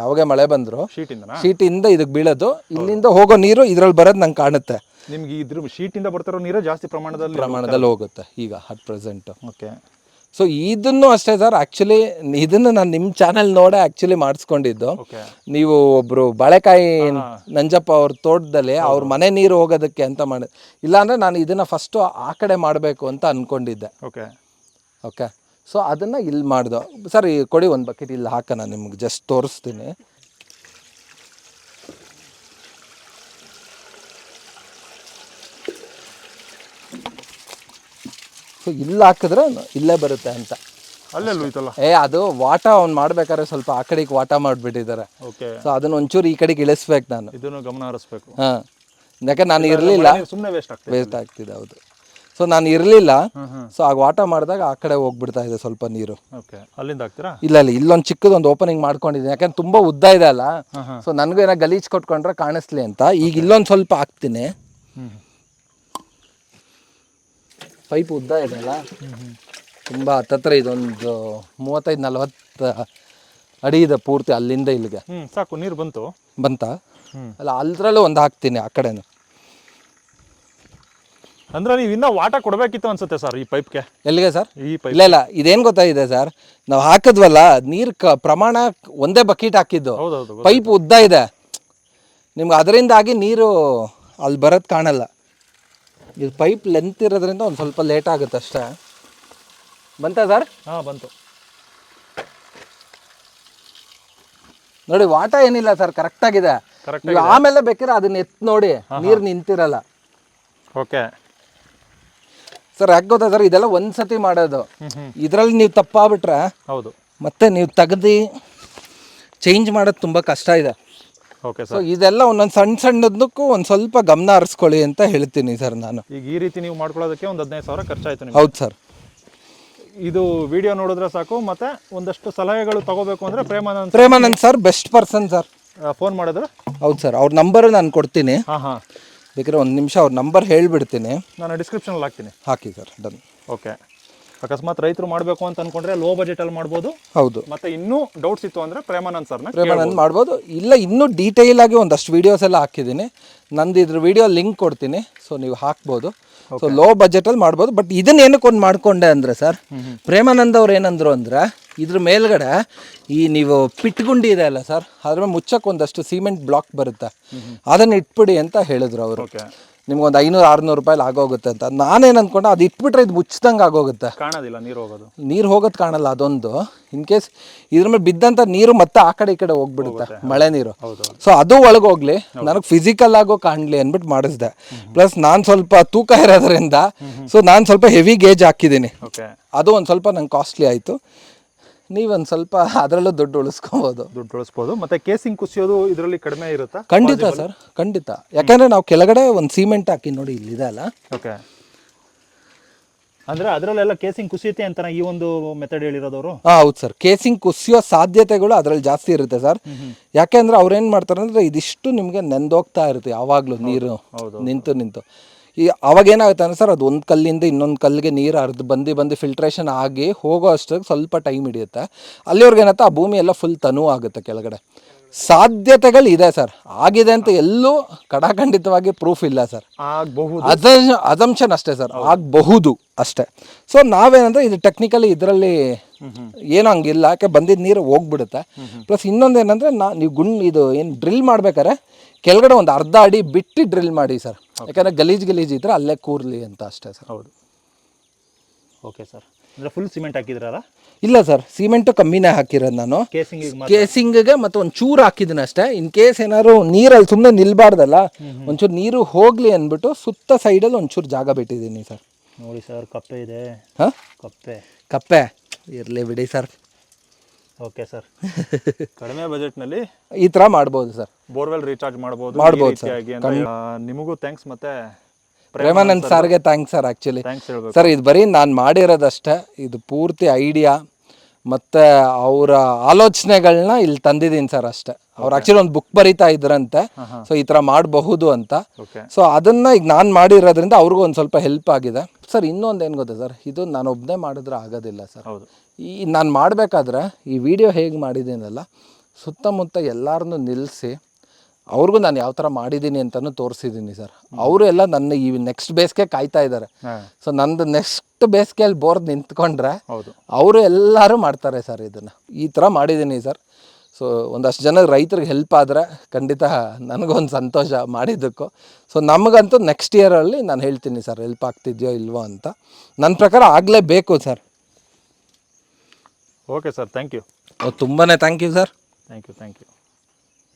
ಯಾವಾಗ ಮಳೆ ಬಂದ್ರು ಶೀಟ್ ಶೀಟಿಂದ ಇದಕ್ಕೆ ಬೀಳೋದು ಇಲ್ಲಿಂದ ಹೋಗೋ ನೀರು ಇದ್ರಲ್ಲಿ ಬರೋದು ನಂಗೆ ಕಾಣುತ್ತೆ. ನಿಮ್ಗೆ ಇದ್ರ ಶೀಟಿಂದ ಬರ್ತಿರೋ ನೀರು ಜಾಸ್ತಿ ಪ್ರಮಾಣದಲ್ಲಿ ಪ್ರಮಾಣದಲ್ಲಿ ಹೋಗುತ್ತೆ ಈಗ ಅಟ್ ಪ್ರೆಸೆಂಟ್ ಓಕೆ. ಸೊ ಇದನ್ನು ಅಷ್ಟೇ ಸರ್ ಆ್ಯಕ್ಚುಲಿ ಇದನ್ನು ನಾನು ನಿಮ್ಮ ಚಾನೆಲ್ ನೋಡೇ ಆ್ಯಕ್ಚುಲಿ ಮಾಡಿಸ್ಕೊಂಡಿದ್ದು. ನೀವು ಒಬ್ರು ಬಾಳೆಕಾಯಿ ನಂಜಪ್ಪ ಅವ್ರ ತೋಟದಲ್ಲಿ ಅವ್ರ ಮನೆ ನೀರು ಹೋಗೋದಕ್ಕೆ ಅಂತ ಮಾಡಿ ಇಲ್ಲಾಂದ್ರೆ ನಾನು ಇದನ್ನ ಫಸ್ಟು ಆ ಕಡೆ ಮಾಡಬೇಕು ಅಂತ ಅನ್ಕೊಂಡಿದ್ದೆ. ಓಕೆ. ಓಕೆ ಸೊ ಅದನ್ನು ಇಲ್ಲಿ ಮಾಡ್ದೋ. ಸರ್ ಕೊಡಿ ಒಂದು ಬಕೆಟ್ ಇಲ್ಲಿ ಹಾಕೋಣ ನಿಮ್ಗೆ ಜಸ್ಟ್ ತೋರಿಸ್ತೀನಿ. ಸೊ ಇಲ್ಲಿ ಹಾಕಿದ್ರೆ ಇಲ್ಲೇ ಬರುತ್ತೆ ಅಂತ. ಏ ಅದು ವಾಟ ಅವ್ನು ಮಾಡ್ಬೇಕಾದ್ರೆ ಸ್ವಲ್ಪ ಆ ಕಡೆಗೆ ವಾಟ ಮಾಡಿಬಿಟ್ಟಿದ್ದಾರೆ. ಓಕೆ. ಸೊ ಅದನ್ನ ಒಂಚೂರು ಈ ಕಡೆಗೆ ಇಳಿಸ್ಬೇಕು ನಾನು. ಇದನ್ನು ಗಮನ ಹರಿಸ್ಬೇಕು. ಹಾಂ. ಯಾಕೆ ನಾನು ಇರಲಿಲ್ಲ. ಸುಮ್ಮನೆ ವೇಸ್ಟ್ ಆಗ್ತದೆ ವೇಸ್ಟ್ ಆಗ್ತಿದೆ ಹೌದು. ಸೊ ನಾನು ಇರಲಿಲ್ಲ. ಸೊ ಆಗ ವಾಟ ಮಾಡಿದಾಗ ಆ ಕಡೆ ಹೋಗ್ಬಿಡ್ತಾ ಇದೆ ಸ್ವಲ್ಪ ನೀರು. ಓಕೆ ಅಲ್ಲಿಂದ ಹಾಕ್ತೀರಾ? ಇಲ್ಲ ಇಲ್ಲ. ಇಲ್ಲೊಂದು ಚಿಕ್ಕದೊಂದು ಓಪನಿಂಗ್ ಮಾಡ್ಕೊಂಡಿದ್ದೀನಿ. ಯಾಕಂದ್ರೆ ತುಂಬಾ ಉದ್ದ ಇದೆ ಅಲ್ಲ. ಸೊ ನನಗೂ ಏನೋ ಗಲೀಜ್ ಕೊಟ್ಕೊಂಡ್ರೆ ಕಾಣಿಸ್ಲಿ ಅಂತ. ಈಗ ಇಲ್ಲೊಂದು ಸ್ವಲ್ಪ ಹಾಕ್ತೀನಿ. ಪೈಪ್ ಉದ್ದ ಇದೆ ಅಲ್ಲ. ತುಂಬ ಹತ್ತತ್ರ ಇದೊಂದು ಮೂವತ್ತೈದು ನಲ್ವತ್ತು ಅಡಿ ಇದೆ ಪೂರ್ತಿ ಅಲ್ಲಿಂದ ಇಲ್ಲಿಗೆ. ಸಾಕು. ನೀರು ಬಂತು. ಬಂತ? ಅಲ್ಲ ಅಲ್ದ್ರಲ್ಲೂ ಒಂದು ಹಾಕ್ತೀನಿ ಆ ಕಡೆನು. ಅಂದ್ರೆ ನೀವು ಇನ್ನೂ ವಾಟ ಕೊಡಬೇಕಿತ್ತು ಅನ್ಸುತ್ತೆ ಸರ್ ಈ ಪೈಪ್ಗೆ ಎಲ್ಲಿಗೆ ಸರ್ ಈ ಪೈಪ್ ಇಲ್ಲ ಇಲ್ಲ ಇದೇನು ಗೊತ್ತಾಗಿದೆ ಸರ್ ನಾವು ಹಾಕಿದ್ವಲ್ಲ ನೀರು ಕ ಪ್ರಮಾಣ ಒಂದೇ ಬಕೆಟ್ ಹಾಕಿದ್ದು. ಹೌದೌದು ಪೈಪ್ ಉದ್ದ ಇದೆ. ನಿಮ್ಗೆ ಅದರಿಂದಾಗಿ ನೀರು ಅಲ್ಲಿ ಬರೋದು ಕಾಣಲ್ಲ. ಇದು ಪೈಪ್ ಲೆಂತ್ ಇರೋದ್ರಿಂದ ಒಂದು ಸ್ವಲ್ಪ ಲೇಟ್ ಆಗುತ್ತೆ ಅಷ್ಟೇ. ಬಂತಾ ಸರ್ ಹಾಂ ಬಂತು. ನೋಡಿ ವಾಟ ಏನಿಲ್ಲ ಸರ್ ಕರೆಕ್ಟಾಗಿದೆ ಕರೆಕ್ಟ್ ನೀವು ಆಮೇಲೆ ಬೇಕಿದ್ರೆ ಅದನ್ನ ಎತ್ ನೋಡಿ ನೀರು ನಿಂತಿರಲ್ಲ. ಓಕೆ ಸರ್ ಯಾಕೆ ಗೊತ್ತಾ ಸರ್? ಇದೆಲ್ಲ ಒಂದ್ಸತಿ ಮಾಡೋದು. ಇದರಲ್ಲಿ ನೀವು ತಪ್ಪಾಗ್ಬಿಟ್ರೆ ಹೌದು. ಮತ್ತೆ ನೀವು ತೆಗ್ದು ಚೇಂಜ್ ಮಾಡೋದು ತುಂಬ ಕಷ್ಟ ಇದೆ. ಓಕೆ ಸೊ ಸರ್ ಇದೆಲ್ಲ ಒಂದೊಂದು ಸಣ್ಣ ಸಣ್ಣದಕ್ಕೂ ಒಂದು ಸ್ವಲ್ಪ ಗಮನ ಹರಿಸ್ಕೊಳ್ಳಿ ಅಂತ ಹೇಳ್ತೀನಿ ಸರ್ ನಾನು. ಈಗ ಈ ರೀತಿ ನೀವು ಮಾಡ್ಕೊಳ್ಳೋದಕ್ಕೆ ಒಂದು ಹದಿನೈದು ಸಾವಿರ ಖರ್ಚಾಯ್ತು ನಿಮ್ಗೆ. ಹೌದು ಸರ್. ಇದು ವಿಡಿಯೋ ನೋಡಿದ್ರೆ ಸಾಕು ಮತ್ತೆ ಒಂದಷ್ಟು ಸಲಹೆಗಳು ತಗೋಬೇಕು ಅಂದ್ರೆ Premanand Premanand sir best person sir. Phone ಮಾಡಿದ್ರೆ? ಹೌದು ಸರ್ ಅವ್ರ ನಂಬರ್ ನಾನು ಕೊಡ್ತೀನಿ. ಹಾಂ ಹಾಂ. ಬೇಕಾದ್ರೆ ಒಂದು ನಿಮಿಷ ಅವ್ರ ನಂಬರ್ ಹೇಳಿಬಿಡ್ತೀನಿ. ನಾನು ಡಿಸ್ಕ್ರಿಪ್ಷನಲ್ಲಿ ಹಾಕ್ತೀನಿ. ಹಾಕಿ ಸರ್ ಡನ್ ಓಕೆ ಅಕಸ್ಮಾತ್ ರೈತರು ಮಾಡಬೇಕು ಅಂತ ಅನ್ಕೊಂಡ್ರೆ ಲೋ ಬಜೆಟಲ್ಲಿ ಮಾಡ್ಬೋದು. ಹೌದು. ಮತ್ತೆ ಇನ್ನೂ ಡೌಟ್ಸ್ ಇತ್ತು ಅಂದರೆ ಪ್ರೇಮಾನಂದ್ ಸರ್ನ ಪ್ರೇಮಾನಂದ್ ಮಾಡ್ಬೋದು. ಇಲ್ಲ ಇನ್ನೂ ಡೀಟೇಲ್ ಆಗಿ ಒಂದಷ್ಟು ವೀಡಿಯೋಸ್ ಎಲ್ಲ ಹಾಕಿದ್ದೀನಿ. ನಂದು ಇದ್ರ ವಿಡಿಯೋ ಲಿಂಕ್ ಕೊಡ್ತೀನಿ. ಸೊ ನೀವು ಹಾಕ್ಬೋದು. ಸೊ ಲೋ ಬಜೆಟಲ್ಲಿ ಮಾಡ್ಬೋದು. ಬಟ್ ಇದನ್ನ ಏನಕ್ಕೆ ಒಂದು ಮಾಡ್ಕೊಂಡೆ ಅಂದರೆ ಸರ್ ಪ್ರೇಮಾನಂದ್ ಅವ್ರು ಏನಂದ್ರು ಅಂದ್ರೆ ಇದ್ರ ಮೇಲ್ಗಡೆ ಈ ನೀವು ಪಿಟ್ಗುಂಡಿ ಇದೆ ಅಲ್ಲ ಸರ್ ಅದ್ರ ಮೇಲೆ ಮುಚ್ಚಕ್ಕೆ ಒಂದಷ್ಟು ಸಿಮೆಂಟ್ ಬ್ಲಾಕ್ ಬರುತ್ತೆ. ಅದನ್ನ ಇಟ್ಬಿಡಿ ಅಂತ ಹೇಳಿದ್ರು ಅವರು. ನಿಮ್ಗೊಂದು ಐನೂರು ಆರುನೂರು ರೂಪಾಯಿ ಆಗೋಗುತ್ತೆ ಅಂತ. ನಾನೇನು ಅಂದ್ಕೊಂಡೆ ಅದು ಇಟ್ಬಿಟ್ರೆ ಇದು ಮುಚ್ಚಿದಂಗೆ ಆಗೋಗುತ್ತೆ. ಕಾಣೋದಿಲ್ಲ ನೀರು ಹೋಗೋದು. ನೀರು ಹೋಗೋದು ಕಾಣಲ್ಲ ಅದೊಂದು. ಇನ್ ಕೇಸ್ ಇದ್ರ ಮೇಲೆ ಬಿದ್ದಂತ ನೀರು ಮತ್ತೆ ಆ ಕಡೆ ಈ ಕಡೆ ಹೋಗ್ಬಿಡುತ್ತೆ ಮಳೆ ನೀರು. ಸೊ ಅದು ಒಳಗೆ ಹೋಗ್ಲಿ. ನನಗೆ ಫಿಸಿಕಲ್ ಆಗೋ ಕಾಣ್ಲಿ ಅಂದ್ಬಿಟ್ಟು ಮಾಡಿಸ್ದೆ. ಪ್ಲಸ್ ನಾನು ಸ್ವಲ್ಪ ತೂಕ ಇರೋದ್ರಿಂದ ಸೊ ನಾನು ಸ್ವಲ್ಪ ಹೆವಿ ಗೇಜ್ ಹಾಕಿದ್ದೀನಿ. ಅದು ಒಂದು ಸ್ವಲ್ಪ ನಂಗೆ ಕಾಸ್ಟ್ಲಿ ಆಯಿತು. ನೀವೊಂದು ಸ್ವಲ್ಪ ಅದರಲ್ಲೂ ದುಡ್ಡು ಉಳಿಸ್ಕೊಬೋದು. ದುಡ್ಡು ಉಳಿಸ್ಬೋದು. ಮತ್ತೆ ಕೇಸಿಂಗ್ ಕುಸಿಯೋದು ಇದರಲ್ಲಿ ಕಡಿಮೆ ಇರುತ್ತಾ? ಖಂಡಿತ ಸರ್ ಖಂಡಿತ. ಯಾಕಂದ್ರೆ ನಾವು ಕೆಳಗಡೆ ಒಂದು ಸಿಮೆಂಟ್ ಹಾಕಿ ನೋಡಿ ಇಲ್ಲಿದೆ ಅಲ್ಲ? ಓಕೆ ಅಂದ್ರೆ ಅದರಲ್ಲೆಲ್ಲ ಕೇಸಿಂಗ್ ಕುಸಿಯುತ್ತೆ ಅಂತ ಈ ಒಂದು ಮೆಥಡ್ ಹೇಳಿರೋದವರು ಹಾ ಹೌದು ಸರ್. ಕೇಸಿಂಗ್ ಕುಸಿಯೋ ಸಾಧ್ಯತೆಗಳು ಅದರಲ್ಲಿ ಜಾಸ್ತಿ ಇರುತ್ತೆ ಸರ್. ಯಾಕೆಂದ್ರೆ ಅವ್ರು ಏನ್ ಮಾಡ್ತಾರೆ ಅಂದ್ರೆ ಇದಿಷ್ಟು ನಿಮಗೆ ನೆಂದೋಗ್ತಾ ಇರುತ್ತೆ ಯಾವಾಗಲೂ ನೀರು ನಿಂತು ನಿಂತು. ಈ ಅವಾಗ ಏನಾಗುತ್ತೆ ಅಂದರೆ ಸರ್ ಅದು ಒಂದು ಕಲ್ಲಿಂದ ಇನ್ನೊಂದು ಕಲ್ಲಿಗೆ ನೀರು ಹರಿದು ಬಂದು ಬಂದು ಫಿಲ್ಟ್ರೇಷನ್ ಆಗಿ ಹೋಗೋ ಅಷ್ಟಕ್ಕೆ ಸ್ವಲ್ಪ ಟೈಮ್ ಹಿಡಿಯುತ್ತೆ. ಅಲ್ಲಿವರೆಗೆ ಏನಾಗುತ್ತೆ ಆ ಭೂಮಿ ಎಲ್ಲ ಫುಲ್ ತನು ಆಗುತ್ತೆ ಕೆಳಗಡೆ. ಸಾಧ್ಯತೆಗಳು ಇದೆ ಸರ್. ಆಗಿದೆ ಅಂತ ಎಲ್ಲೂ ಕಡಾಖಂಡಿತವಾಗಿ ಪ್ರೂಫ್ ಇಲ್ಲ ಸರ್. ಆಗಬಹುದು. ಅದ ಅಸಂಪ್ಷನ್ ಅಷ್ಟೇ ಸರ್. ಆಗಬಹುದು ಅಷ್ಟೇ. ಸೊ ನಾವೇನಂದ್ರೆ ಇದು ಟೆಕ್ನಿಕಲಿ ಇದರಲ್ಲಿ ಏನು ಹಂಗಿಲ್ಲ. ಯಾಕೆ ಬಂದಿದ್ದ ನೀರು ಹೋಗ್ಬಿಡುತ್ತೆ. ಪ್ಲಸ್ ಇನ್ನೊಂದು ಏನಂದ್ರೆ ನಾ ನೀವು ಗುಂಡ್ ಇದು ಏನು ಡ್ರಿಲ್ ಮಾಡ್ಬೇಕಾರೆ ಕೆಳಗಡೆ ಒಂದು ಅರ್ಧ ಅಡಿ ಬಿಟ್ಟು ಡ್ರಿಲ್ ಮಾಡಿ ಸರ್. ಯಾಕಂದ್ರೆ ಗಲೀಜ್ ಗಲೀಜ್ ಇದ್ರೆ ಅಲ್ಲೇ ಕೂರ್ಲಿ ಅಂತ ಅಷ್ಟೇ ಸರ್. ಹೌದು. ಓಕೆ ಸರ್ ಅಂದ್ರೆ ಫುಲ್ ಸಿಮೆಂಟ್ ಹಾಕಿದ್ರಲ್ಲ? ಇಲ್ಲ ಸರ್ ಸಿಮೆಂಟು ಕಮ್ಮಿನೇ ಹಾಕಿರೋದು ನಾನು. ಕೇಸಿಂಗ್ ಕೇಸಿಂಗ್ಗೆ ಮತ್ತೆ ಒಂದು ಚೂರು ಹಾಕಿದ್ದೀನಿ ಅಷ್ಟೇ. ಇನ್ ಕೇಸ್ ಏನಾದ್ರು ನೀರಲ್ಲಿ ಸುಮ್ಮನೆ ನಿಲ್ಬಾರ್ದಲ್ಲ ಒಂಚೂರು ನೀರು ಹೋಗ್ಲಿ ಅಂದ್ಬಿಟ್ಟು ಸುತ್ತ ಸೈಡಲ್ಲಿ ಒಂಚೂರು ಜಾಗ ಬಿಟ್ಟಿದ್ದೀನಿ ಸರ್. ನೋಡಿ ಸರ್ ಕಪ್ಪೆ ಇದೆ. ಹಾಂ? ಕಪ್ಪೆ. ಕಪ್ಪೆ. ಇರಲಿ ಬಿಡಿ ಸರ್. ಓಕೆ ಸರ್ ಕಡಿಮೆ ಬಜೆಟ್ನಲ್ಲಿ ಈ ತರ ಮಾಡ್ಬೋದು ಸರ್ ಬೋರ್ವೆಲ್ ರೀಚಾರ್ಜ್ ಮಾಡ್ಬೋದು ಮಾಡ್ಬೋದು ಆ, ನಿಮಗೂ ಥ್ಯಾಂಕ್ಸ್ ಮತ್ತೆ ಪ್ರೇಮಾನಂದ್ ಸರ್ಗೆ ಥ್ಯಾಂಕ್ಸ್ ಸರ್ ಆ್ಯಕ್ಚುಲಿ ಥ್ಯಾಂಕ್ಸ್ ಹೇಳ್ಬೇಕು. ಸರ್ ಇದು ಬರೀ ನಾನು ಮಾಡಿರೋದಷ್ಟೇ ಇದು ಪೂರ್ತಿ ಐಡಿಯಾ ಮತ್ತೆ ಅವರ ಆಲೋಚನೆಗಳನ್ನ ಇಲ್ಲಿ ತಂದಿದ್ದೀನಿ ಸರ್ ಅಷ್ಟೇ. ಅವ್ರು ಆಕ್ಚುಲಿ ಒಂದು ಬುಕ್ ಬರೀತಾ ಇದ್ರಂತೆ ಸೊ ಈ ತರ ಮಾಡಬಹುದು ಅಂತ. ಸೊ ಅದನ್ನ ಈಗ ನಾನು ಮಾಡಿರೋದ್ರಿಂದ ಅವ್ರಿಗೂ ಒಂದು ಸ್ವಲ್ಪ ಹೆಲ್ಪ್ ಆಗಿದೆ. ಸರ್ ಇನ್ನೊಂದು ಏನು ಗೊತ್ತಾ ಸರ್ ಇದು ನಾನು ಒಬ್ಬನೇ ಮಾಡಿದ್ರೆ ಆಗೋದಿಲ್ಲ ಸರ್ ಹೌದು. ಈ ನಾನು ಮಾಡಬೇಕಾದ್ರೆ ಈ ವಿಡಿಯೋ ಹೇಗೆ ಮಾಡಿದ್ದೀನಲ್ಲ ಸುತ್ತಮುತ್ತ ಎಲ್ಲರನ್ನೂ ನಿಲ್ಲಿಸಿ ಅವ್ರಿಗೂ ನಾನು ಯಾವ ಥರ ಮಾಡಿದ್ದೀನಿ ಅಂತಲೂ ತೋರಿಸಿದ್ದೀನಿ ಸರ್. ಅವರು ಎಲ್ಲ ನನ್ನ ಈ ನೆಕ್ಸ್ಟ್ ಬೇಸಿಗೆ ಕಾಯ್ತಾ ಇದ್ದಾರೆ ಸೊ ನಂದು ನೆಕ್ಸ್ಟ್ ಬೇಸಿಗೆಯಲ್ಲಿ ಬೋರ್ ನಿಂತ್ಕೊಂಡ್ರೆ ಹೌದು. ಅವರು ಎಲ್ಲರೂ ಮಾಡ್ತಾರೆ ಸರ್ ಇದನ್ನು. ಈ ಥರ ಮಾಡಿದ್ದೀನಿ ಸರ್. ಸೊ ಒಂದಷ್ಟು ಜನ ರೈತರಿಗೆ ಹೆಲ್ಪ್ ಆದರೆ ಖಂಡಿತ ನನಗೊಂದು ಸಂತೋಷ ಮಾಡಿದ್ದಕ್ಕೂ. ಸೊ ನಮಗಂತೂ ನೆಕ್ಸ್ಟ್ ಇಯರಲ್ಲಿ ನಾನು ಹೇಳ್ತೀನಿ ಸರ್ ಹೆಲ್ಪ್ ಆಗ್ತಿದೆಯೋ ಇಲ್ವೋ ಅಂತ. ನನ್ನ ಪ್ರಕಾರ ಆಗಲೇಬೇಕು sir. Okay sir thank you ತುಂಬಾ thank you sir thank you thank you